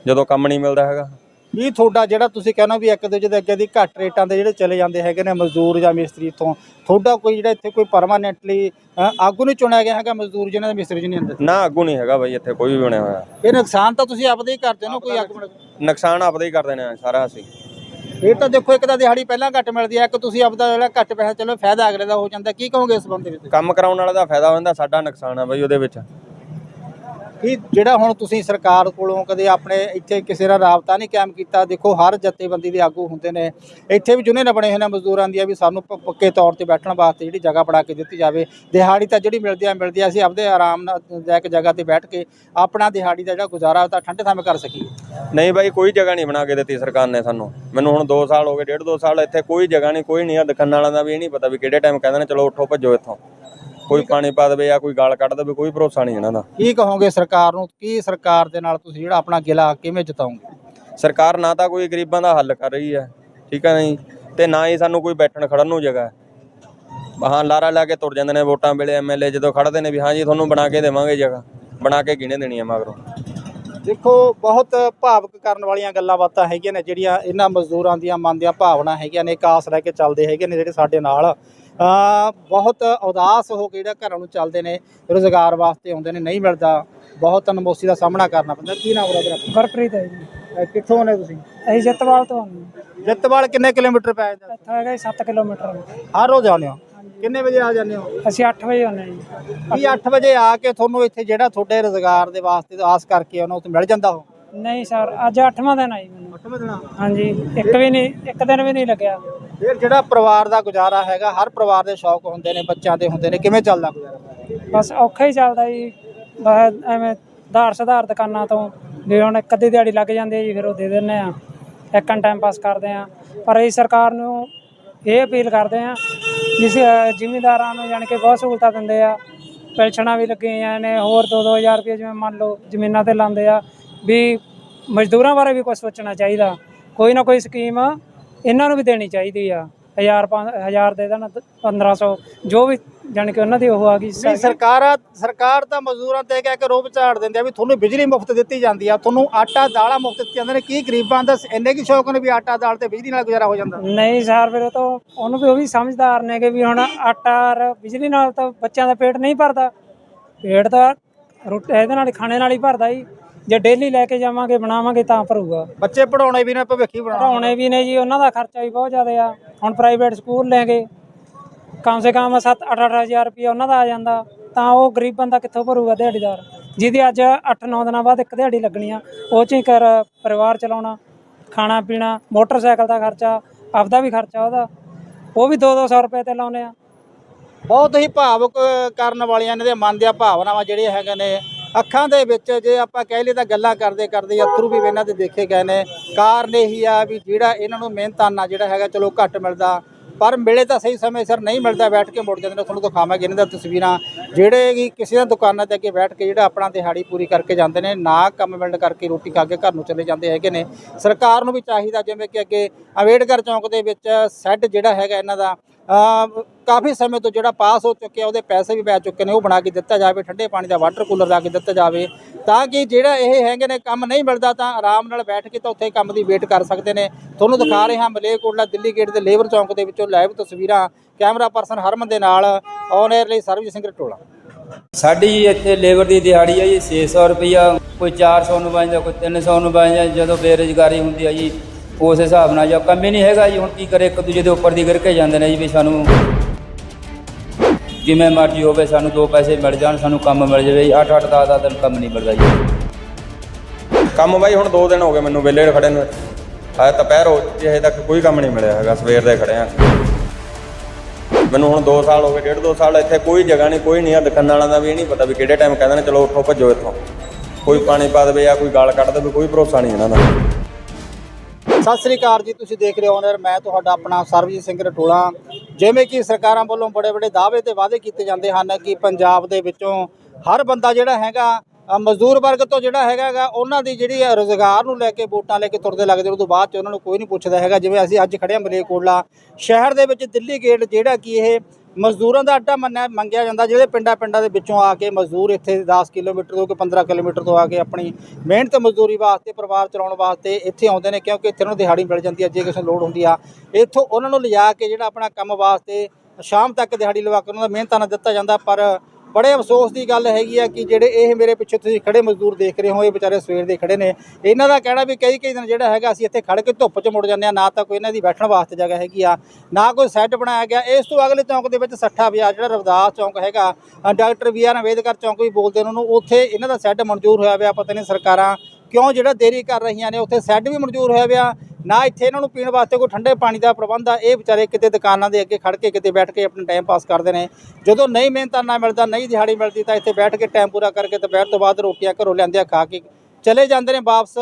ਜਦੋਂ ਕੰਮ ਨਹੀਂ ਮਿਲਦਾ ਹੈਗਾ। ਕੀ ਤੁਹਾਡਾ ਜਿਹੜਾ ਤੁਸੀਂ ਕਹਿੰਦੇ ਵੀ ਇੱਕ ਦੂਜੇ ਦੇ ਅੱਗੇ ਦੀ ਘੱਟ ਰੇਟਾਂ ਦੇ ਜਿਹੜੇ ਚਲੇ ਜਾਂਦੇ ਹੈਗੇ ਨੇ ਮਜ਼ਦੂਰ ਜਾਂ ਮਿਸਤਰੀ ਤੋਂ ਤੁਹਾਡਾ ਕੋਈ ਜਿਹੜਾ ਇੱਥੇ ਕੋਈ ਪਰਮਾਨੈਂਟਲੀ ਆਗੂ ਨਹੀਂ ਚੁਣਿਆ ਗਿਆ ਹੈਗਾ ਮਜ਼ਦੂਰ ਜਿਹਨਾਂ ਦੇ ਮਿਸਤਰੀ ਜਿਹਨੇ ਅੰਦਰ ਨਾ ਆਗੂ ਨਹੀਂ ਹੈਗਾ ਬਾਈ ਇੱਥੇ ਕੋਈ ਵੀ ਬਣਿਆ ਹੋਇਆ। ਇਹ ਨੁਕਸਾਨ ਤਾਂ ਤੁਸੀਂ ਆਪਦੇ ਹੀ ਕਰਦੇ ਹੋ ਨਾ ਕੋਈ ਆਗੂ ਕੇ। ਨੁਕਸਾਨ ਆਪਦਾ ਹੀ ਕਰਦੇ ਨੇ ਸਾਰਾ ਅਸੀਂ। ਇਹ ਤਾਂ ਦੇਖੋ ਇੱਕ ਤਾਂ ਦਿਹਾੜੀ ਪਹਿਲਾਂ ਘੱਟ ਮਿਲਦੀ ਹੈ ਇੱਕ ਤੁਸੀਂ ਆਪਦਾ ਜਿਹੜਾ ਘੱਟ ਪੈਸਾ ਚਲੋ ਫਾਇਦਾ ਅਗਲੇ ਦਾ ਹੋ ਜਾਂਦਾ ਕੀ ਕਹੋਗੇ ਇਸ ਸੰਬੰਧ ਵਿੱਚ? ਕੰਮ ਕਰਾਉਣ ਵਾਲੇ ਦਾ ਫਾਇਦਾ ਹੋ ਜਾਂਦਾ ਸਾਡਾ ਨੁਕਸਾਨ ਆ ਬਾਈ ਉਹਦੇ ਵਿੱਚ। ਵੀ ਜਿਹੜਾ ਹੁਣ ਤੁਸੀਂ ਸਰਕਾਰ ਕੋਲੋਂ ਕਦੇ ਆਪਣੇ ਇੱਥੇ ਕਿਸੇ ਨਾਲ ਰਾਬਤਾ ਨਹੀਂ ਕਾਇਮ ਕੀਤਾ? ਦੇਖੋ, ਹਰ ਜਥੇਬੰਦੀ ਦੇ ਆਗੂ ਹੁੰਦੇ ਨੇ। ਇੱਥੇ ਵੀ ਜੁਨੇ ਬਣੇ ਹੋਏ ਨੇ ਮਜ਼ਦੂਰਾਂ ਦੀ ਵੀ ਸਾਨੂੰ ਪੱਕੇ ਤੌਰ ਤੇ ਬੈਠਣ ਵਾਸਤੇ ਜਿਹੜੀ ਜਗ੍ਹਾ ਬਣਾ ਕੇ ਦਿੱਤੀ ਜਾਵੇ। ਦਿਹਾੜੀ ਤਾਂ ਜਿਹੜੀ ਮਿਲਦੀ ਆ ਮਿਲਦੀ ਆ। ਅਸੀਂ ਆਪਦੇ ਆਰਾਮ ਨਾਲ ਜਾ ਕੇ ਜਗ੍ਹਾ ਤੇ ਬੈਠ ਕੇ ਆਪਣਾ ਦਿਹਾੜੀ ਦਾ ਜਿਹੜਾ ਗੁਜ਼ਾਰਾ ਤਾਂ ਠੰਡੇ ਥਾਂ ਕਰ ਸਕੀਏ। ਨਹੀਂ ਬਾਈ, ਕੋਈ ਜਗ੍ਹਾ ਨਹੀਂ ਬਣਾ ਕੇ ਦਿੱਤੀ ਸਰਕਾਰ ਨੇ ਸਾਨੂੰ। ਮੈਨੂੰ ਹੁਣ 2 ਸਾਲ ਹੋ ਗਏ, ਡੇਢ 2 ਸਾਲ ਇੱਥੇ ਕੋਈ ਜਗ੍ਹਾ ਨਹੀਂ, ਕੋਈ ਨਹੀਂ ਆ। ਦੁਕਾਨਾਂ ਵਾਲਿਆਂ ਦਾ ਵੀ ਇਹ ਨਹੀਂ ਪਤਾ ਵੀ ਕਿਹੜੇ ਟਾਈਮ ਕਹਿੰਦੇ ਨੇ, ਚਲੋ ਉੱਠੋ, ਭੱਜੋ ਇੱਥੋਂ। ਕੋਈ ਪਾਣੀ ਪਾ ਦੇਵੇ ਜਾਂ ਕੋਈ ਗਾਲ ਕੱਢ ਦੇਵੇ ਕੋਈ ਭਰੋਸਾ ਨਹੀਂ ਇਹਨਾਂ ਦਾ। ਕੀ ਕਹੋਗੇ ਸਰਕਾਰ ਨੂੰ? ਕੀ ਸਰਕਾਰ ਦੇ ਨਾਲ ਤੁਸੀਂ ਜਿਹੜਾ ਆਪਣਾ ਗਿਲਾ ਕਿਵੇਂ ਜਿਤਾਓਗੇ? ਸਰਕਾਰ ਨਾ ਤਾਂ ਕੋਈ ਗਰੀਬਾਂ ਦਾ ਹੱਲ ਕਰ ਰਹੀ ਹੈ ਠੀਕ ਹੈ ਨਹੀਂ? ਤੇ ਨਾ ਹੀ ਸਾਨੂੰ ਕੋਈ ਬੈਠਣ ਖੜਨ ਨੂੰ ਜਗ੍ਹਾ ਹੈ। ਹਾਂ ਲਾਰਾ ਲਾ ਕੇ ਤੁਰ ਜਾਂਦੇ ਨੇ ਵੋਟਾਂ ਵੇਲੇ ਐਮਐਲਏ ਜਦੋਂ ਖੜਦੇ ਨੇ ਵੀ ਹਾਂ ਜੀ ਤੁਹਾਨੂੰ ਬਣਾ ਕੇ ਦੇਵਾਂਗੇ ਜਗ੍ਹਾ ਬਣਾ ਕੇ ਕਿਹਨੇ ਦੇਣੀ ਹੈ ਮਗਰੋਂ? ਦੇਖੋ ਬਹੁਤ ਭਾਵਕ ਕਰਨ ਵਾਲੀਆਂ ਗੱਲਾਂ ਬਾਤਾਂ ਹੈਗੀਆਂ ਨੇ ਜਿਹੜੀਆਂ ਇਹਨਾਂ ਮਜ਼ਦੂਰਾਂ ਦੀਆਂ ਮਨ ਦੀਆਂ ਭਾਵਨਾ ਹੈਗੀਆਂ ਨੇ ਇੱਕ ਆਸ ਲੈ ਕੇ ਚੱਲਦੇ ਹੈਗੇ ਨੇ ਜਿਹੜੇ ਸਾਡੇ ਨਾਲ। ਬਹੁਤ ਉਦਾਸ ਹੋ ਕੇ ਜਿਹੜਾ ਘਰਾਂ ਨੂੰ ਚੱਲਦੇ ਨੇ ਰੋਜ਼ਗਾਰ ਵਾਸਤੇ ਆਉਂਦੇ ਨੇ ਨਹੀਂ ਮਿਲਦਾ। ਬਹੁਤ ਅਨਮੋਸੀ ਦਾ ਸਾਹਮਣਾ ਕਰਨਾ ਪੈਂਦਾ। ਕੀ ਨਾਮ ਬਰਾਦਰ ਗੁਰਪ੍ਰੀਤ ਹੈ ਜੀ। ਕਿੱਥੋਂ ਨੇ ਤੁਸੀਂ? ਅਸੀਂ ਜੱਤਵਾਲ ਤੋਂ ਆਉਂਦੇ। ਜੱਤਵਾਲ ਕਿੰਨੇ ਕਿਲੋਮੀਟਰ ਪੈ ਜਾਂਦਾ? ਇੱਥੋਂ ਹੈਗਾ 7 ਕਿਲੋਮੀਟਰ। ਹਰ ਰੋਜ਼ ਆਉਂਦੇ ਹੋ? ਕਿੰਨੇ ਵਜੇ ਆ ਜਾਂਦੇ ਹੋ? ਅਸੀਂ 8 ਵਜੇ ਆਉਂਦੇ ਹਾਂ ਜੀ। ਕੀ 8 ਵਜੇ ਆ ਕੇ ਤੁਹਾਨੂੰ ਇੱਥੇ ਜਿਹੜਾ ਤੁਹਾਡੇ ਰੋਜ਼ਗਾਰ ਦੇ ਵਾਸਤੇ ਆਸ ਕਰਕੇ ਉਹਨਾਂ ਉੱਥੇ ਮਿਲ ਜਾਂਦਾ ਹੋ ਨਹੀਂ ਸਰ ਅੱਜ 8ਵਾਂ ਦਿਨ ਆਈ ਮੈਨੂੰ। 8 ਵਜੇ ਹਾਂਜੀ ਇੱਕ ਵੀ ਨਹੀਂ ਇੱਕ ਦਿਨ ਵੀ ਨਹੀਂ ਲੱਗਿਆ। ਫਿਰ ਜਿਹੜਾ ਪਰਿਵਾਰ ਦਾ ਗੁਜ਼ਾਰਾ ਹੈਗਾ ਹਰ ਪਰਿਵਾਰ ਦੇ ਸ਼ੌਕ ਹੁੰਦੇ ਨੇ ਬੱਚਿਆਂ ਦੇ ਹੁੰਦੇ ਨੇ ਕਿਵੇਂ ਚੱਲਦਾ ਗੁਜ਼ਾਰਾ? ਬਸ ਔਖਾ ਹੀ ਚੱਲਦਾ ਜੀ। ਬਸ ਐਵੇਂ ਧਾਰ ਸੁਧਾਰ ਦੁਕਾਨਾਂ ਤੋਂ ਵੀ ਹੁਣ ਇੱਕ ਅੱਧੀ ਦਿਹਾੜੀ ਲੱਗ ਜਾਂਦੀ ਹੈ ਜੀ ਫਿਰ ਉਹ ਦੇ ਦਿੰਦੇ ਆ ਇੱਕ ਟਾਈਮ ਪਾਸ ਕਰਦੇ ਆ ਪਰ ਇਹ ਸਰਕਾਰ ਨੂੰ ਇਹ ਅਪੀਲ ਕਰਦੇ ਆ ਜਿਸ ਜ਼ਿਮੀਂਦਾਰਾਂ ਨੂੰ ਜਾਣੀ ਕਿ ਬਹੁਤ ਸਹੂਲਤਾਂ ਦਿੰਦੇ ਆ। ਪੈਨਸ਼ਨਾਂ ਵੀ ਲੱਗੀਆਂ ਨੇ ਹੋਰ 2-2000 ਰੁਪਏ ਜਿਵੇਂ ਮੰਨ ਲਓ ਜ਼ਮੀਨਾਂ ਤੇ ਲਾਉਂਦੇ ਆ। ਵੀ ਮਜ਼ਦੂਰਾਂ ਬਾਰੇ ਵੀ ਕੁਝ ਸੋਚਣਾ ਚਾਹੀਦਾ। ਕੋਈ ਨਾ ਕੋਈ ਸਕੀਮ ਇਹਨਾਂ ਨੂੰ ਵੀ ਦੇਣੀ ਚਾਹੀਦੀ ਆ। ਹਜ਼ਾਰ ਪੰਜ ਹਜ਼ਾਰ ਦੇ ਦੇਣ 1500 ਜੋ ਵੀ ਜਾਣੀ ਕਿ ਉਹਨਾਂ ਦੀ ਉਹ ਆ ਗਈ ਸਰਕਾਰਾਂ ਸਰਕਾਰ ਤਾਂ ਮਜ਼ਦੂਰਾਂ ਤੇ ਕਹਿ ਕੇ ਰੋਬ ਝਾੜ ਦਿੰਦੇ ਆ ਵੀ ਤੁਹਾਨੂੰ ਬਿਜਲੀ ਮੁਫਤ ਦਿੱਤੀ ਜਾਂਦੀ ਆ। ਤੁਹਾਨੂੰ ਆਟਾ ਦਾਲਾਂ ਮੁਫਤ ਦਿੱਤੀ ਜਾਂਦੇ ਨੇ। ਕੀ ਗਰੀਬਾਂ ਦਾ ਇੰਨੇ ਕੀ ਸ਼ੌਕ ਨੇ ਵੀ ਆਟਾ ਦਾਲ ਤੇ ਬਿਜਲੀ ਨਾਲ ਗੁਜ਼ਾਰਾ ਹੋ ਜਾਂਦਾ? ਨਹੀਂ ਸਰ ਫਿਰ ਉਹ ਤਾਂ ਉਹਨੂੰ ਵੀ ਉਹ ਵੀ ਸਮਝਦਾਰ ਨੇ ਕਿ ਵੀ ਹੁਣ ਆਟਾ ਬਿਜਲੀ ਨਾਲ ਤਾਂ ਬੱਚਿਆਂ ਦਾ ਪੇਟ ਨਹੀਂ ਭਰਦਾ। ਪੇਟ ਤਾਂ ਰੋਟੀ ਇਹਦੇ ਨਾਲ ਖਾਣੇ ਨਾਲ ਹੀ ਭਰਦਾ ਜੀ। ਜੇ ਡੇਲੀ ਲੈ ਕੇ ਜਾਵਾਂਗੇ ਬਣਾਵਾਂਗੇ ਤਾਂ ਭਰੂਗਾ। ਬੱਚੇ ਪੜਾਉਣੇ ਵੀ ਨੇ ਭਵਿੱਖੀ ਬਣਾਉਣਾ। ਪੜਾਉਣੇ ਵੀ ਨੇ ਜੀ ਉਹਨਾਂ ਦਾ ਖਰਚਾ ਵੀ ਬਹੁਤ ਜ਼ਿਆਦਾ ਆ। ਹੁਣ ਪ੍ਰਾਈਵੇਟ ਸਕੂਲ ਲੈਗੇ। ਕਮ ਸੇ ਕਮ 7 8 ਹਜ਼ਾਰ ਰੁਪਏ ਉਹਨਾਂ ਦਾ ਆ ਜਾਂਦਾ। ਤਾਂ ਉਹ ਗਰੀਬ ਬੰਦਾ ਕਿੱਥੋਂ ਭਰੂਗਾ ਦਿਹਾੜੀਦਾਰ? ਜਿਹਦੀ ਅੱਜ 8-9 ਦਿਨਾਂ ਬਾਅਦ ਇੱਕ ਦਿਹਾੜੀ ਲੱਗਣੀ ਆ ਉਹ ਚ ਹੀ ਕਰ ਪਰਿਵਾਰ ਚਲਾਉਣਾ ਖਾਣਾ ਪੀਣਾ ਮੋਟਰਸਾਈਕਲ ਦਾ ਖਰਚਾ ਆਪਦਾ ਵੀ ਖਰਚਾ ਉਹਦਾ। ਉਹ ਵੀ 2-200 ਰੁਪਏ ਤੇ ਲਾਉਨੇ ਆ। ਬਹੁਤ ਹੀ ਭਾਵੁਕ ਕਰਨ ਵਾਲੀਆਂ ਇਹਨਾਂ ਦੇ ਮਨ ਦੀਆਂ ਭਾਵਨਾਵਾਂ ਜਿਹੜੀਆਂ ਹੈਗੇ ਨੇ। ਅੱਖਾਂ ਦੇ ਵਿੱਚ ਜੇ ਆਪਾਂ ਕਹਿ ਲਈਏ ਤਾਂ ਗੱਲਾਂ ਕਰਦੇ ਕਰਦੇ ਅਥਰੂ ਵੀ ਇਹਨਾਂ ਦੇ ਦੇਖੇ ਗਏ ਨੇ। ਕਾਰਨ ਇਹੀ ਆ ਵੀ ਜਿਹੜਾ ਇਹਨਾਂ ਨੂੰ ਮਿਹਨਤਾਨਾ ਜਿਹੜਾ ਹੈਗਾ ਚਲੋ ਘੱਟ ਮਿਲਦਾ, ਪਰ ਮਿਲੇ ਤਾਂ ਸਹੀ ਸਮੇਂ ਸਿਰ ਨਹੀਂ ਮਿਲਦਾ ਬੈਠ ਕੇ ਮੁੜ ਜਾਂਦੇ ਨੇ। ਤੁਹਾਨੂੰ ਦਿਖਾਵਾਂਗੇ ਇਹਨਾਂ ਦੀਆਂ ਤਸਵੀਰਾਂ। ਜਿਹੜੇ ਕਿ ਕਿਸੇ ਦੀਆਂ ਦੁਕਾਨਾਂ ਤੇ ਅੱਗੇ ਬੈਠ ਕੇ ਜਿਹੜਾ ਆਪਣਾ ਦਿਹਾੜੀ ਪੂਰੀ ਕਰਕੇ ਜਾਂਦੇ ਨੇ, ਨਾ ਕੰਮ ਮਿਲਣ ਕਰਕੇ ਰੋਟੀ ਖਾ ਕੇ ਘਰ ਨੂੰ ਚਲੇ ਜਾਂਦੇ ਹੈਗੇ ਨੇ। ਸਰਕਾਰ ਨੂੰ ਵੀ ਚਾਹੀਦਾ ਜਿਵੇਂ ਕਿ ਅੱਗੇ ਅੰਬੇਡਕਰ ਚੌਂਕ ਦੇ ਵਿੱਚ ਸੈੱਡ ਜਿਹੜਾ ਹੈਗਾ ਇਹਨਾਂ ਦਾ ਕਾਫੀ ਸਮੇਂ ਤੋਂ ਜਿਹੜਾ ਪਾਸ ਹੋ ਚੁੱਕਿਆ ਉਹਦੇ ਪੈਸੇ ਵੀ ਪੈ ਚੁੱਕੇ ਨੇ ਉਹ ਬਣਾ ਕੇ ਦਿੱਤਾ ਜਾਵੇ ਠੰਡੇ ਪਾਣੀ ਦਾ ਵਾਟਰ ਕੂਲਰ ਲਾ ਕੇ ਦਿੱਤਾ ਜਾਵੇ ਤਾਂ ਕਿ ਜਿਹੜਾ ਇਹ ਹੈਗੇ ਨੇ ਕੰਮ ਨਹੀਂ ਮਿਲਦਾ ਤਾਂ ਆਰਾਮ ਨਾਲ ਬੈਠ ਕੇ ਤਾਂ ਉੱਥੇ ਕੰਮ ਦੀ ਵੇਟ ਕਰ ਸਕਦੇ ਨੇ। ਤੁਹਾਨੂੰ ਦਿਖਾ ਰਹੇ ਹਾਂ ਮਲੇਰਕੋਟਲਾ ਦਿੱਲੀ ਗੇਟ ਦੇ ਲੇਬਰ ਚੌਂਕ ਦੇ ਵਿੱਚੋਂ ਲਾਈਵ ਤਸਵੀਰਾਂ। ਕੈਮਰਾ ਪਰਸਨ ਹਰਮਨ ਦੇ ਨਾਲ ਔਨ 에ਅਰ ਲਈ ਸਰਬਜੀਤ ਸਿੰਘ ਰਟੋਲਾ। ਸਾਡੀ ਇੱਥੇ ਲੇਬਰ ਦੀ ਦਿਹਾੜੀ ਹੈ ਜੀ 600 ਰੁਪਈਆ ਕੋਈ 400 ਨੂੰ ਬਣ ਜਾ ਕੋਈ 300 ਨੂੰ ਬਣ ਜਾ ਜਦੋਂ ਬੇਰੁਜ਼ਗਾਰੀ ਹੁੰਦੀ ਹੈ ਜੀ ਉਸ ਹਿਸਾਬ ਨਾਲ ਜਾਂ ਕੰਮ ਹੀ ਨਹੀਂ ਹੈਗਾ ਜੀ ਹੁਣ ਕੀ ਕਰੇ ਇੱਕ ਦੂਜੇ ਦੇ ਉੱਪਰ ਦੀ ਗਿਰ ਕੇ ਜਾਂਦੇ ਨੇ ਜੀ ਵੀ ਸਾਨੂੰ ਜਿਵੇਂ ਮਰਜ਼ੀ ਹੋਵੇ, ਸਾਨੂੰ ਦੋ ਪੈਸੇ ਮਿਲ ਜਾਣ, ਸਾਨੂੰ ਕੰਮ ਮਿਲ ਜਾਵੇ। ਜੀ 8 8 10 10 ਦਿਨ ਕੰਮ ਨਹੀਂ ਮਿਲਦਾ ਜੀ। ਕੰਮ ਬਾਈ, ਹੁਣ 2 ਦਿਨ ਹੋ ਗਏ ਮੈਨੂੰ ਵਿਹਲੇ ਖੜੇ ਨੂੰ। ਆਇਆ ਦੁਪਹਿਰ ਹੋ ਚੁੱਕੀ ਤੱਕ ਕੋਈ ਕੰਮ ਨਹੀਂ ਮਿਲਿਆ ਹੈਗਾ, ਸਵੇਰ ਦੇ ਖੜੇ ਆ। ਮੈਨੂੰ ਹੁਣ 2 ਸਾਲ ਹੋ ਗਏ, ਡੇਢ 2 ਸਾਲ ਇੱਥੇ ਕੋਈ ਜਗ੍ਹਾ ਨਹੀਂ, ਕੋਈ ਨਹੀਂ ਆ। ਦੁਕਾਨਾਂ ਵਾਲਿਆਂ ਦਾ ਵੀ ਇਹ ਨਹੀਂ ਪਤਾ ਵੀ ਕਿਹੜੇ ਟਾਈਮ ਕਹਿੰਦੇ ਨੇ ਚਲੋ ਉੱਠੋ, ਭੱਜੋ ਇੱਥੋਂ। ਕੋਈ ਪਾਣੀ ਪਾ ਦੇਵੇ ਜਾਂ ਕੋਈ ਗਾਲ ਕੱਢ ਦੇਵੇ, ਕੋਈ ਭਰੋਸਾ ਨਹੀਂ ਇਹਨਾਂ ਦਾ। ਸਤਿ ਸ੍ਰੀ ਅਕਾਲ ਜੀ, ਤੁਸੀਂ ਦੇਖ ਰਹੇ ਹੋ ਔਨਰ ਮੈਂ ਤੁਹਾਡਾ ਆਪਣਾ ਸਰਬਜੀਤ ਸਿੰਘ ਰਟੋਲਾ। ਜਿਵੇਂ ਕਿ ਸਰਕਾਰਾਂ ਵੱਲੋਂ ਬੜੇ ਬੜੇ ਦਾਅਵੇ ਤੇ ਵਾਅਦੇ ਕੀਤੇ ਜਾਂਦੇ ਹਨ ਕਿ ਪੰਜਾਬ ਦੇ ਵਿੱਚੋਂ ਹਰ ਬੰਦਾ ਜਿਹੜਾ ਹੈਗਾ ਮਜ਼ਦੂਰ ਵਰਗ ਤੋਂ ਜਿਹੜਾ ਹੈਗਾ ਉਹਨਾਂ ਦੀ ਜਿਹੜੀ ਹੈ ਰੋਜ਼ਗਾਰ ਨੂੰ ਲੈ ਕੇ ਵੋਟਾਂ ਲੈ ਕੇ ਤੁਰਦੇ ਲੱਗਦੇ ਉਹ ਤੋਂ ਬਾਅਦ ਚ ਉਹਨਾਂ ਨੂੰ ਕੋਈ ਨਹੀਂ ਪੁੱਛਦਾ ਹੈਗਾ। ਜਿਵੇਂ ਅਸੀਂ ਅੱਜ ਖੜੇ ਹਾਂ ਮਲੇਰਕੋਟਲਾ ਸ਼ਹਿਰ ਦੇ ਵਿੱਚ ਦਿੱਲੀ ਗੇਟ ਜਿਹੜਾ ਕਿ ਇਹ ਮਜ਼ਦੂਰਾਂ ਦਾ ਅੱਡਾ ਮੰਨਿਆ ਮੰਗਿਆ ਜਾਂਦਾ, ਜਿਹੜੇ ਪਿੰਡਾਂ ਪਿੰਡਾਂ ਦੇ ਵਿੱਚੋਂ ਆ ਕੇ ਮਜ਼ਦੂਰ ਇੱਥੇ 10 ਕਿਲੋਮੀਟਰ ਤੋਂ ਕਿ 15 ਕਿਲੋਮੀਟਰ ਤੋਂ ਆ ਕੇ ਆਪਣੀ ਮਿਹਨਤ ਮਜ਼ਦੂਰੀ ਵਾਸਤੇ, ਪਰਿਵਾਰ ਚਲਾਉਣ ਵਾਸਤੇ ਇੱਥੇ ਆਉਂਦੇ ਨੇ, ਕਿਉਂਕਿ ਇੱਥੇ ਉਹਨਾਂ ਨੂੰ ਦਿਹਾੜੀ ਮਿਲ ਜਾਂਦੀ ਹੈ, ਜੇ ਕਿਸੇ ਨੂੰ ਲੋੜ ਹੁੰਦੀ ਆ। ਇੱਥੋਂ ਉਹਨਾਂ ਨੂੰ ਲਿਜਾ ਕੇ ਜਿਹੜਾ ਆਪਣਾ ਕੰਮ ਵਾਸਤੇ ਸ਼ਾਮ ਤੱਕ ਦਿਹਾੜੀ ਲਵਾ ਕੇ ਉਹਨਾਂ ਦਾ ਮਿਹਨਤਾਂ ਨਾਲ ਦਿੱਤਾ ਜਾਂਦਾ, ਪਰ ਬੜੇ ਅਫਸੋਸ ਦੀ ਗੱਲ ਹੈਗੀ ਆ ਕਿ ਜਿਹੜੇ ਇਹ ਮੇਰੇ ਪਿੱਛੇ ਤੁਸੀਂ ਖੜੇ ਮਜ਼ਦੂਰ ਦੇਖ ਰਹੇ ਹੋ, ਇਹ ਵਿਚਾਰੇ ਸਵੇਰ ਦੇ ਖੜੇ ਨੇ। ਇਹਨਾਂ ਦਾ ਕਹਿਣਾ ਵੀ ਕਈ ਕਈ ਦਿਨ ਜਿਹੜਾ ਹੈਗਾ ਅਸੀਂ ਇੱਥੇ ਖੜ ਕੇ ਧੁੱਪ 'ਚ ਮੁੜ ਜਾਂਦੇ ਆ ਨਾ ਤਾਂ ਕੋਈ ਇਹਨਾਂ ਦੀ ਬੈਠਣ ਵਾਸਤੇ ਜਗ੍ਹਾ ਹੈਗੀ ਆ, ਨਾ ਕੋਈ ਸੈੱਟ ਬਣਾਇਆ ਗਿਆ। ਇਸ ਤੋਂ ਅਗਲੇ ਚੌਂਕ ਦੇ ਵਿੱਚ ਸੱਠਾ ਬਾਜ਼ਾਰ ਜਿਹੜਾ ਰਵਦਾਸ ਚੌਂਕ ਹੈਗਾ ਡਾਕਟਰ ਵੀ ਆਰ ਅੰਬੇਦਕਰ ਚੌਂਕ ਵੀ ਬੋਲਦੇ ਉਹਨਾਂ ਨੂੰ ਉੱਥੇ ਇਹਨਾਂ ਦਾ ਸੈੱਟ ਮਨਜ਼ੂਰ ਹੋਇਆ ਪਿਆ ਪਤਾ ਨਹੀਂ ਸਰਕਾਰਾਂ ਕਿਉਂ ਜਿਹੜਾ ਦੇਰੀ ਕਰ ਰਹੀਆਂ ਨੇ, ਉੱਥੇ ਸੈੱਟ ਵੀ ਮਨਜ਼ੂਰ ਹੋਇਆ ਪਿਆ ਨਾ ਇੱਥੇ ਇਹਨਾਂ ਨੂੰ ਪੀਣ ਵਾਸਤੇ ਕੋਈ ਠੰਡੇ ਪਾਣੀ ਦਾ ਪ੍ਰਬੰਧ ਆ। ਇਹ ਵਿਚਾਰੇ ਕਿਤੇ ਦੁਕਾਨਾਂ ਦੇ ਅੱਗੇ ਖੜ ਕੇ ਕਿਤੇ ਬੈਠ ਕੇ ਆਪਣਾ ਟਾਈਮ ਪਾਸ ਕਰਦੇ ਨੇ। ਜਦੋਂ ਨਹੀਂ ਮਿਹਨਤਾਂ ਨਾ ਮਿਲਦਾ, ਨਹੀਂ ਦਿਹਾੜੀ ਮਿਲਦੀ, ਤਾਂ ਇੱਥੇ ਬੈਠ ਕੇ ਟਾਈਮ ਪੂਰਾ ਕਰਕੇ ਦੁਪਹਿਰ ਤੋਂ ਬਾਅਦ ਰੋਟੀਆਂ ਘਰੋਂ ਲਿਆਂਦੇ ਆ ਖਾ ਕੇ ਚਲੇ ਜਾਂਦੇ ਨੇ ਵਾਪਸ।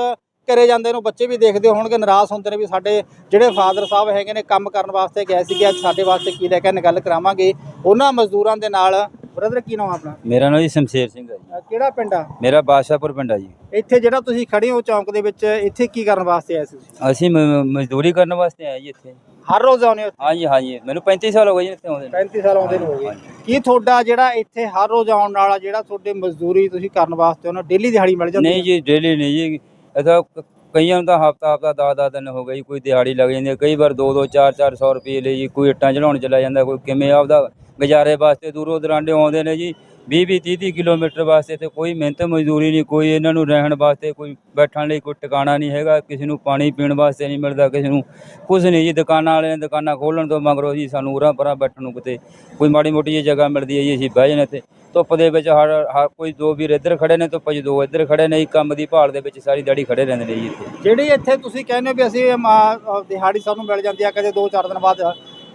ਘਰੇ ਜਾਂਦੇ ਨੂੰ ਬੱਚੇ ਵੀ ਦੇਖਦੇ ਹੋਣਗੇ ਨਾਰਾਜ਼ ਹੁੰਦੇ ਨੇ ਵੀ ਸਾਡੇ ਜਿਹੜੇ ਫਾਦਰ ਸਾਹਿਬ ਹੈਗੇ ਨੇ ਕੰਮ ਕਰਨ ਵਾਸਤੇ ਗਏ ਸੀਗੇ, ਅੱਜ ਸਾਡੇ ਵਾਸਤੇ ਕੀ ਲੈ ਕੇ ਆਏ ਗੱਲ ਕਰਾਵਾਂਗੇ। ਉਹਨਾਂ ਮਜ਼ਦੂਰਾਂ ਦੇ ਨਾਲ ਬ੍ਰਦਰ ਕੀ ਨਾਮ ਆਪਣਾ? ਮੇਰਾ ਨਾਮ ਜੀ ਸ਼ਮਸ਼ੇਰ ਸਿੰਘ ਹੈ ਜੀ। ਕਿਹੜਾ ਪਿੰਡ ਆ? ਮੇਰਾ ਬਾਦਸ਼ਾਹਪੁਰ ਪਿੰਡ ਆ ਜੀ। ਇੱਥੇ ਜਿਹੜਾ ਤੁਸੀਂ ਖੜੇ ਹੋ ਚੌਂਕ ਦੇ ਵਿੱਚ ਇੱਥੇ ਕੀ ਕਰਨ ਵਾਸਤੇ ਆਏ ਸੀ ਤੁਸੀਂ? ਅਸੀਂ ਮ- ਮਜ਼ਦੂਰੀ ਕਰਨ ਵਾਸਤੇ ਆਏ ਜੀ ਇੱਥੇ। ਹਰ ਰੋਜ਼ ਆਉਂਦੇ ਹੋ ਹਾਂਜੀ ਹਾਂਜੀ। ਮੈਨੂੰ 35 ਸਾਲ ਹੋ ਗਏ ਜੀ ਇੱਥੇ ਆਉਂਦੇ ਨੂੰ। 35 ਸਾਲ ਆਉਂਦੇ ਨੂੰ ਹੋ ਗਏ। ਕੀ ਤੁਹਾਡਾ ਜਿਹੜਾ ਇੱਥੇ ਹਰ ਰੋਜ਼ ਆਉਣ ਵਾਲਾ ਜਿਹੜਾ ਤੁਹਾਡੇ ਮਜ਼ਦੂਰੀ ਤੁਸੀਂ ਕਰਨ ਵਾਸਤੇ ਉਹਨਾਂ ਡੇਲੀ ਦਿਹਾੜੀ ਮਿਲ ਜਾਂਦੀ ਨਹੀਂ ਜੀ ਡੇਲੀ ਨਹੀਂ ਜੀ। ਇਹਦਾ ਕ- ਕਈਆਂ ਨੂੰ ਤਾਂ ਹਫਤਾ ਹਫਤਾ 10 10 ਦਿਨ ਹੋ ਗਈ ਕੋਈ ਦਿਹਾੜੀ ਲੱਗ ਜਾਂਦੀ ਹੈ। ਕਈ ਵਾਰ 2 2 4 400 ਰੁਪਏ ਲਈ ਜੀ। ਕੋਈ ਇੱਟਾਂ ਚੜਾਉਣ ਚਲਾ ਜਾਂਦਾ। ਕੋਈ ਕਿਵੇਂ ਆਪਦਾ ਗੁਜ਼ਾਰੇ ਵਾਸਤੇ ਦੂਰੋਂ ਦਰਾਂਡੇ ਆਉਂਦੇ ਨੇ ਜੀ। 20 20 30 30 ਕਿਲੋਮੀਟਰ ਵਾਸਤੇ ਤੇ ਕੋਈ ਮਿਹਨਤ ਮਜ਼ਦੂਰੀ ਨਹੀਂ ਕੋਈ ਇਹਨਾਂ ਨੂੰ ਰਹਿਣ ਵਾਸਤੇ ਕੋਈ ਬੈਠਣ ਲਈ ਕੋਈ ਟਿਕਾਣਾ ਨਹੀਂ ਹੈਗਾ। ਕਿਸੇ ਨੂੰ ਪਾਣੀ ਪੀਣ ਵਾਸਤੇ ਨਹੀਂ ਮਿਲਦਾ ਕਿਸੇ ਨੂੰ ਕੁਝ ਨਹੀਂ ਜੀ। ਦੁਕਾਨਾਂ ਵਾਲਿਆਂ ਨੇ ਦੁਕਾਨਾਂ ਖੋਲਣ ਤੋਂ ਮਗਰੋਂ ਜੀ ਸਾਨੂੰ ਉਰਾਂ ਪਰਾਂ ਬੈਠਣ ਨੂੰ ਕਿਤੇ ਕੋਈ ਮਾੜੀ ਮੋਟੀ ਜਿਹੀ ਜਗ੍ਹਾ ਮਿਲਦੀ ਹੈ ਜੀ ਅਸੀਂ ਬਹਿ ਜਾਂਦੇ ਇੱਥੇ ਧੁੱਪ ਦੇ ਵਿੱਚ ਹਰ ਹਰ ਕੋਈ ਦੋ ਵੀਰ ਇੱਧਰ ਖੜੇ ਨੇ ਧੁੱਪ 'ਚ ਦੋ ਇੱਧਰ ਖੜੇ ਨੇ ਕੰਮ ਦੀ ਭਾਲ ਦੇ ਵਿੱਚ ਸਾਰੀ ਦਿਹਾੜੀ ਖੜੇ ਰਹਿੰਦੇ ਨੇ ਜੀ ਇੱਥੇ। ਜਿਹੜੀ ਇੱਥੇ ਤੁਸੀਂ ਕਹਿੰਦੇ ਵੀ ਅਸੀਂ ਅਮ, ਅ, ਦਿਹਾੜੀ ਸਾਨੂੰ ਮਿਲ ਜਾਂਦੀ ਆ ਕਦੇ 2-4 ਦਿਨ ਬਾਅਦ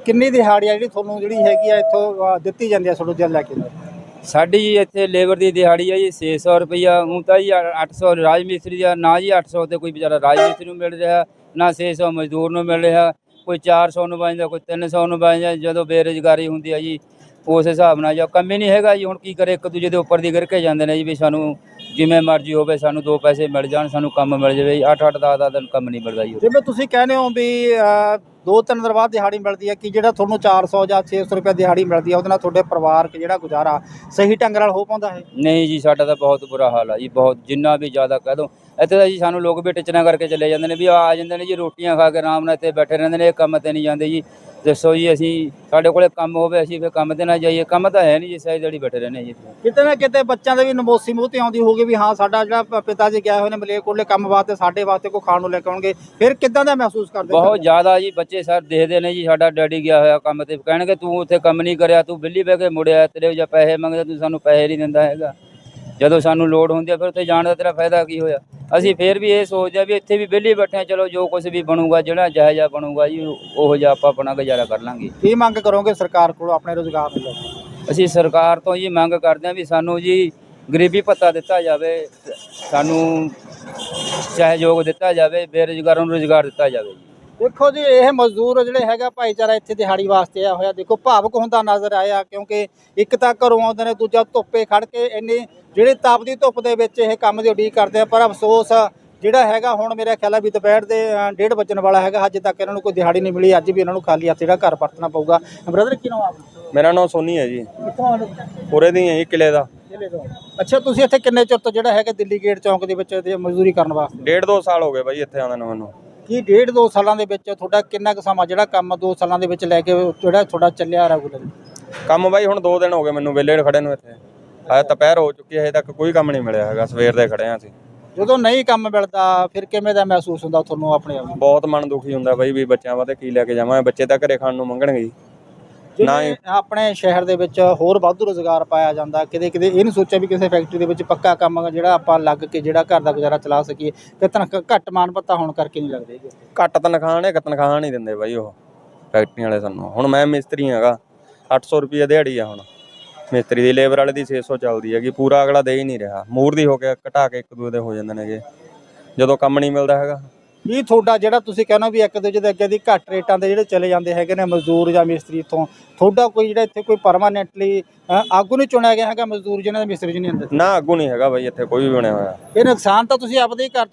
ਕਿੰਨੀ ਦਿਹਾੜੀ ਆ ਜਿਹੜੀ ਤੁਹਾਨੂੰ ਜਿਹੜੀ ਹੈਗੀ ਆ ਇੱਥੋਂ ਅ, ਦਿੱਤੀ ਜਾਂਦੀ ਆ ਤੁਹਾਨੂੰ ਦਿਨ ਲੈ ਕੇ? ਸਾਡੀ ਜੀ ਇੱਥੇ ਲੇਬਰ ਦੀ ਦਿਹਾੜੀ ਹੈ ਜੀ 600 ਰੁਪਈਆ। ਹੁਣ ਤਾਂ ਜੀ 800 ਰਾਜ ਮਿਸਤਰੀ ਦਾ ਨਾ ਜੀ 800 ਤੇ ਕੋਈ ਵਿਚਾਰਾ ਰਾਜ ਮਿਸਤਰੀ ਨੂੰ ਮਿਲ ਰਿਹਾ ਨਾ 600 ਮਜ਼ਦੂਰ ਨੂੰ ਮਿਲ ਰਿਹਾ ਕੋਈ 400 ਨੂੰ ਬਣ ਜਾਂਦਾ ਕੋਈ 300 ਨੂੰ ਬਣ ਜਾਂਦਾ ਬੇਰੁਜ਼ਗਾਰੀ ਹੁੰਦੀ ਹੈ ਜੀ ਉਸ ਹਿਸਾਬ ਨਾਲ ਜਾਂ ਕੰਮ ਹੀ ਨਹੀਂ ਹੈਗਾ ਜੀ ਹੁਣ ਕੀ ਕਰੇ ਇੱਕ ਦੂਜੇ ਦੇ ਉੱਪਰ ਦੀ ਗਿਰ ਕੇ ਜਾਂਦੇ ਨੇ ਜੀ ਵੀ ਸਾਨੂੰ ਜਿਵੇਂ ਮਰਜ਼ੀ ਹੋਵੇ ਸਾਨੂੰ ਦੋ ਪੈਸੇ ਮਿਲ ਜਾਣ ਸਾਨੂੰ ਕੰਮ ਮਿਲ ਜਾਵੇ 8 8 10 10 ਦਿਨ ਕੰਮ ਨਹੀਂ ਮਿਲਦਾ ਜੀ। ਜਿਵੇਂ ਤੁਸੀਂ ਕਹਿੰਦੇ ਹੋ ਵੀ ਅ, ਦੋ ਤਿੰਨ ਦਿਨ ਬਾਅਦ ਦਿਹਾੜੀ ਮਿਲਦੀ ਹੈ ਕਿ ਜਿਹੜਾ ਤੁਹਾਨੂੰ 400 ਜਾਂ 600 ਰੁਪਏ ਦਿਹਾੜੀ ਮਿਲਦੀ ਹੈ, ਉਹਦੇ ਨਾਲ ਤੁਹਾਡੇ ਪਰਿਵਾਰਕ ਜਿਹੜਾ ਗੁਜ਼ਾਰਾ ਸਹੀ ਢੰਗ ਨਾਲ ਹੋ ਪਾਉਂਦਾ ਹੈ? ਨਹੀਂ ਜੀ, ਸਾਡਾ ਤਾਂ ਬਹੁਤ ਬੁਰਾ ਹਾਲ ਆ ਜੀ, ਬਹੁਤ, ਜਿੰਨਾ ਵੀ ਜ਼ਿਆਦਾ ਕਹਿ ਦੋ ਇੱਥੇ ਤਾਂ ਜੀ ਸਾਨੂੰ ਲੋਕ ਵੀ ਟਿਚਣਾ ਕਰਕੇ ਚਲੇ ਜਾਂਦੇ ਨੇ ਵੀ ਆ ਜਾਂਦੇ ਨੇ ਜੀ ਰੋਟੀਆਂ ਖਾ ਕੇ ਆਰਾਮ ਨਾਲ ਇੱਥੇ ਬੈਠੇ ਰਹਿੰਦੇ ਨੇ ਇਹ ਕੰਮ ਤੇ ਨਹੀਂ ਜਾਂਦੇ ਜੀ। ਦੱਸੋ ਜੀ ਅਸੀਂ ਸਾਡੇ ਕੋਲੇ ਕੰਮ ਹੋਵੇ ਅਸੀਂ ਫਿਰ ਕੰਮ ਤੇ ਨਾ ਜਾਈਏ। ਕੰਮ ਤਾਂ ਹੈ ਨਹੀਂ ਜੀ ਸਾਰੀ ਦਿਹਾੜੀ ਬੈਠੇ ਰਹਿੰਦੇ ਜੀ। ਕਿਤੇ ਨਾ ਕਿਤੇ ਬੱਚਿਆਂ ਦੇ ਵੀ ਨਮੋਸੀ ਮੂੰਹ ਤੇ ਆਉਂਦੀ ਹੋਊਗੀ ਵੀ ਹਾਂ ਸਾਡਾ ਜਿਹੜਾ ਪਿਤਾ ਜੀ ਗਏ ਹੋਏ ਨੇ ਮਲੇਰਕੋਟਲੇ ਕੰਮ ਵਾਸਤੇ ਸਾਡੇ ਵਾਸਤੇ ਕੋਈ ਖਾਣ ਨੂੰ ਲੈ ਕੇ ਆਉਣਗੇ। ਫਿਰ ਕਿੱਦਾਂ ਦਾ ਮਹਿਸੂਸ ਕਰਦੇ? ਬਹੁਤ ਜ਼ਿਆਦਾ ਜੀ ਬੱਚੇ ਸਰ ਦੇਖਦੇ ਨੇ ਜੀ ਸਾਡਾ ਡੈਡੀ ਗਿਆ ਹੋਇਆ ਕੰਮ ਤੇ। ਕਹਿਣਗੇ ਤੂੰ ਉੱਥੇ ਕੰਮ ਨਹੀਂ ਕਰਿਆ ਤੂੰ ਬਿੱਲੀ ਬਹਿ ਕੇ ਮੁੜਿਆ ਤੇਰੇ ਜਾਂ ਪੈਸੇ ਮੰਗਦਾ ਤੂੰ ਸਾਨੂੰ ਪੈਸੇ ਨਹੀਂ ਦਿੰਦਾ ਹੈਗਾ। ਜਦੋਂ ਸਾਨੂੰ ਲੋੜ ਹੁੰਦੀ ਆ ਫਿਰ ਉੱਥੇ ਜਾਣ ਦਾ ਤੇਰਾ ਫਾਇਦਾ ਕੀ ਹੋਇਆ? ਅਸੀਂ ਫਿਰ ਵੀ ਇਹ ਸੋਚਦੇ ਆ ਵੀ ਇੱਥੇ ਵੀ ਵਿਹਲੀ ਬੈਠੇ ਆ ਚਲੋ ਜੋ ਕੁਝ ਵੀ ਬਣੂਗਾ ਜਿਹੜਾ ਜਿਹੋ ਜਿਹਾ ਬਣੂਗਾ ਜੀ ਉਹ ਜਿਹਾ ਆਪਾਂ ਆਪਣਾ ਗੁਜ਼ਾਰਾ ਕਰ ਲਾਂਗੇ। ਕੀ ਮੰਗ ਕਰੋਗੇ ਸਰਕਾਰ ਕੋਲੋਂ ਆਪਣੇ ਰੋਜ਼ਗਾਰ ਨੂੰ ਲੈ ਕੇ? ਅਸੀਂ ਸਰਕਾਰ ਤੋਂ ਜੀ ਮੰਗ ਕਰਦੇ ਹਾਂ ਵੀ ਸਾਨੂੰ ਜੀ ਗਰੀਬੀ ਭੱਤਾ ਦਿੱਤਾ ਜਾਵੇ ਸਾਨੂੰ ਸਹਿਯੋਗ ਦਿੱਤਾ ਜਾਵੇ ਬੇਰੁਜ਼ਗਾਰਾਂ ਨੂੰ ਰੁਜ਼ਗਾਰ ਦਿੱਤਾ ਜਾਵੇ ਜੀ। ਦੇਖੋ ਜੀ ਇਹ ਮਜ਼ਦੂਰ ਜਿਹੜੇ ਹੈਗਾ ਭਾਈਚਾਰਾ ਇੱਥੇ ਦਿਹਾੜੀ ਵਾਸਤੇ ਆਇਆ ਹੋਇਆ। ਦੇਖੋ ਭਾਵਕ ਹੁੰਦਾ ਨਜ਼ਰ ਆਇਆ ਕਿਉਂਕਿ ਇੱਕ ਤਾਂ ਘਰੋਂ ਆਉਂਦੇ ਨੇ ਦੂਜਾ ਧੁੱਪੇ ਖੜ ਕੇ ਇੰਨੀ ਜਿਹੜੀ ਤਪਦੀ ਧੁੱਪ ਦੇ ਵਿੱਚ ਇਹ ਕੰਮ ਦੀ ਉਡੀਕ ਕਰਦੇ ਆ। ਪਰ ਅਫਸੋਸ ਜਿਹੜਾ ਹੈਗਾ ਹੁਣ ਮੇਰਾ ਖਿਆਲ ਹੈ ਵੀ ਦੁਪਹਿਰ ਦੇ ਅ, ਡੇਢ ਵੱਜਣ ਵਾਲਾ ਹੈਗਾ ਅਜੇ ਤੱਕ ਇਹਨਾਂ ਨੂੰ ਕੋਈ ਦਿਹਾੜੀ ਨਹੀਂ ਮਿਲੀ। ਅੱਜ ਵੀ ਇਹਨਾਂ ਨੂੰ ਖਾਲੀ ਹੱਥ ਜਿਹੜਾ ਘਰ ਪਰਤਣਾ ਪਊਗਾ। ਬ੍ਰਦਰ ਕੀ ਨਾਮ ਆ ਮੇਰਾ ਨਾਮ ਸੋਨੀ ਹੈ ਜੀ। ਕਿੱਥੋਂ ਦੀ ਹੈ ਜੀ ਕਿਲੇ ਦਾ। ਅੱਛਾ ਤੁਸੀਂ ਇੱਥੇ ਕਿੰਨੇ ਚਿਰ ਤੋਂ ਜਿਹੜਾ ਹੈਗਾ ਦਿੱਲੀ ਗੇਟ ਚੌਂਕ ਦੇ ਵਿੱਚ ਮਜ਼ਦੂਰੀ ਕਰਨ ਵਾਸਤੇ? ਡੇਢ ਦੋ ਸਾਲ ਹੋ ਗਏ ਬਾਈ ਇੱਥੇ ਆਉਂਦੇ ਨੂੰ ਮੈਨੂੰ। ਕੀ ਡੇਢ ਦੋ ਸਾਲਾਂ ਦੇ ਵਿੱਚ ਤੁਹਾਡਾ ਕਿੰਨਾ ਕੁ ਸਮਾਂ ਜਿਹੜਾ ਕੰਮ ਦੋ ਸਾਲਾਂ ਦੇ ਵਿੱਚ ਲੈ ਕੇ ਜਿਹੜਾ ਤੁਹਾਡਾ ਚੱਲਿਆ ਰੈਗੂਲਰ? ਕੰਮ ਬਾਈ ਹੁਣ 2 ਦਿਨ ਹੋ ਗਏ ਮੈਨੂੰ ਵਿਹਲੇ ਖੜੇ ਨੂੰ ਇੱਥੇ। ਆ ਦੁਪਹਿਰ ਹੋ ਚੁੱਕੀ ਹੈ ਹਜੇ ਤੱਕ ਕੋਈ ਕੰਮ ਨਹੀਂ ਮਿਲਿਆ ਹੈਗਾ ਸਵੇਰ ਦੇ ਖੜੇ ਆ ਅਸੀਂ। ਜਦੋਂ ਨਹੀਂ ਕੰਮ ਮਿਲਦਾ ਫਿਰ ਕਿਵੇਂ ਦਾ ਮਹਿਸੂਸ ਹੁੰਦਾ ਤੁਹਾਨੂੰ ਆਪਣੇ ਆਪ ਨੂੰ? ਬਹੁਤ ਮਨ ਦੁਖੀ ਹੁੰਦਾ ਬਾਈ ਵੀ ਬੱਚਿਆਂ ਵਾਸਤੇ ਕੀ ਲੈ ਕੇ ਜਾਵਾਂ ਬੱਚੇ ਤਾਂ ਘਰੇ ਖਾਣ ਨੂੰ ਮੰਗਣਗੇ ਜੀ ਨਾ ਹੀ ਆਪਣੇ ਸ਼ਹਿਰ ਦੇ ਵਿੱਚ ਹੋਰ ਵਾਧੂ ਰੋਜ਼ਗਾਰ ਪਾਇਆ ਜਾਂਦਾ ਕਿਤੇ ਕਿਤੇ ਇਹ ਨਹੀਂ ਸੋਚਿਆ ਵੀ ਕਿਸੇ ਫੈਕਟਰੀ ਦੇ ਵਿੱਚ ਪੱਕਾ ਕੰਮ ਜਿਹੜਾ ਆਪਾਂ ਲੱਗ ਕੇ ਜਿਹੜਾ ਘਰ ਦਾ ਗੁਜ਼ਾਰਾ ਚਲਾ ਸਕੀਏ ਤੇ ਤਨਖਾਹ ਘੱਟ ਮਾਨ ਪੱਤਾ ਹੋਣ ਕਰਕੇ ਨਹੀਂ ਲੱਗਦੇ। ਘੱਟ ਤਨਖਾਹ ਨੇ ਤਨਖਾਹ ਨਹੀਂ ਦਿੰਦੇ ਬਾਈ ਉਹ ਫੈਕਟਰੀ ਵਾਲੇ ਸਾਨੂੰ। ਹੁਣ ਮੈਂ ਮਿਸਤਰੀ ਹੈਗਾ 800 ਰੁਪਏ ਦਿਹਾੜੀ ਆ ਹੁਣ। ਮਿਸਤਰੀ ਦੀ ਲੇਬਰ ਵਾਲੇ ਦੀ 600 ਚੱਲਦੀ ਹੈਗੀ ਪੂਰਾ ਅਗਲਾ ਦੇ ਹੀ ਨਹੀਂ ਰਿਹਾ। ਮੂਰ ਦੀ ਹੋ ਕੇ ਘਟਾ ਕੇ ਇੱਕ ਦੂਜੇ ਦੇ ਹੋ ਜਾਂਦੇ ਨੇਗੇ। ਜਦੋਂ ਕੰਮ ਨਹੀਂ ਮਿਲਦਾ ਹੈਗਾ ਕੀ ਤੁਹਾਡਾ ਜਿਹੜਾ ਤੁਸੀਂ ਕਹਿੰਦੇ ਵੀ ਇੱਕ ਦੂਜੇ ਦੇ ਅੱਗੇ ਦੀ ਘੱਟ ਰੇਟਾਂ ਦੇ ਜਿਹੜੇ ਚਲੇ ਜਾਂਦੇ ਹੈਗੇ ਨੇ ਮਜ਼ਦੂਰ ਜਾਂ ਮਿਸਤਰੀ ਇੱਥੋਂ ਤੁਹਾਡਾ ਕੋਈ ਜਿਹੜਾ ਇੱਥੇ ਕੋਈ ਪਰਮਾਨੈਂਟਲੀ ਆਗੂ ਨਹੀਂ ਚੁਣਿਆ ਗਿਆ ਹੈਗਾ ਮਜ਼ਦੂਰ ਜਿਹਨਾਂ ਦੇ ਮਿਸਤਰੀ ਜੀ ਨਹੀਂ ਹੁੰਦੇ ਨਾ ਅੱਗੂ ਨਹੀਂ ਹੈਗਾ ਬਾਈ ਇੱਥੇ ਕੋਈ ਵੀ ਬਣਿਆ ਹੋਇਆ। ਇਹ ਨੁਕਸਾਨ ਤਾਂ ਤੁਸੀਂ ਆਪਦੇ ਹੀ ਕਰ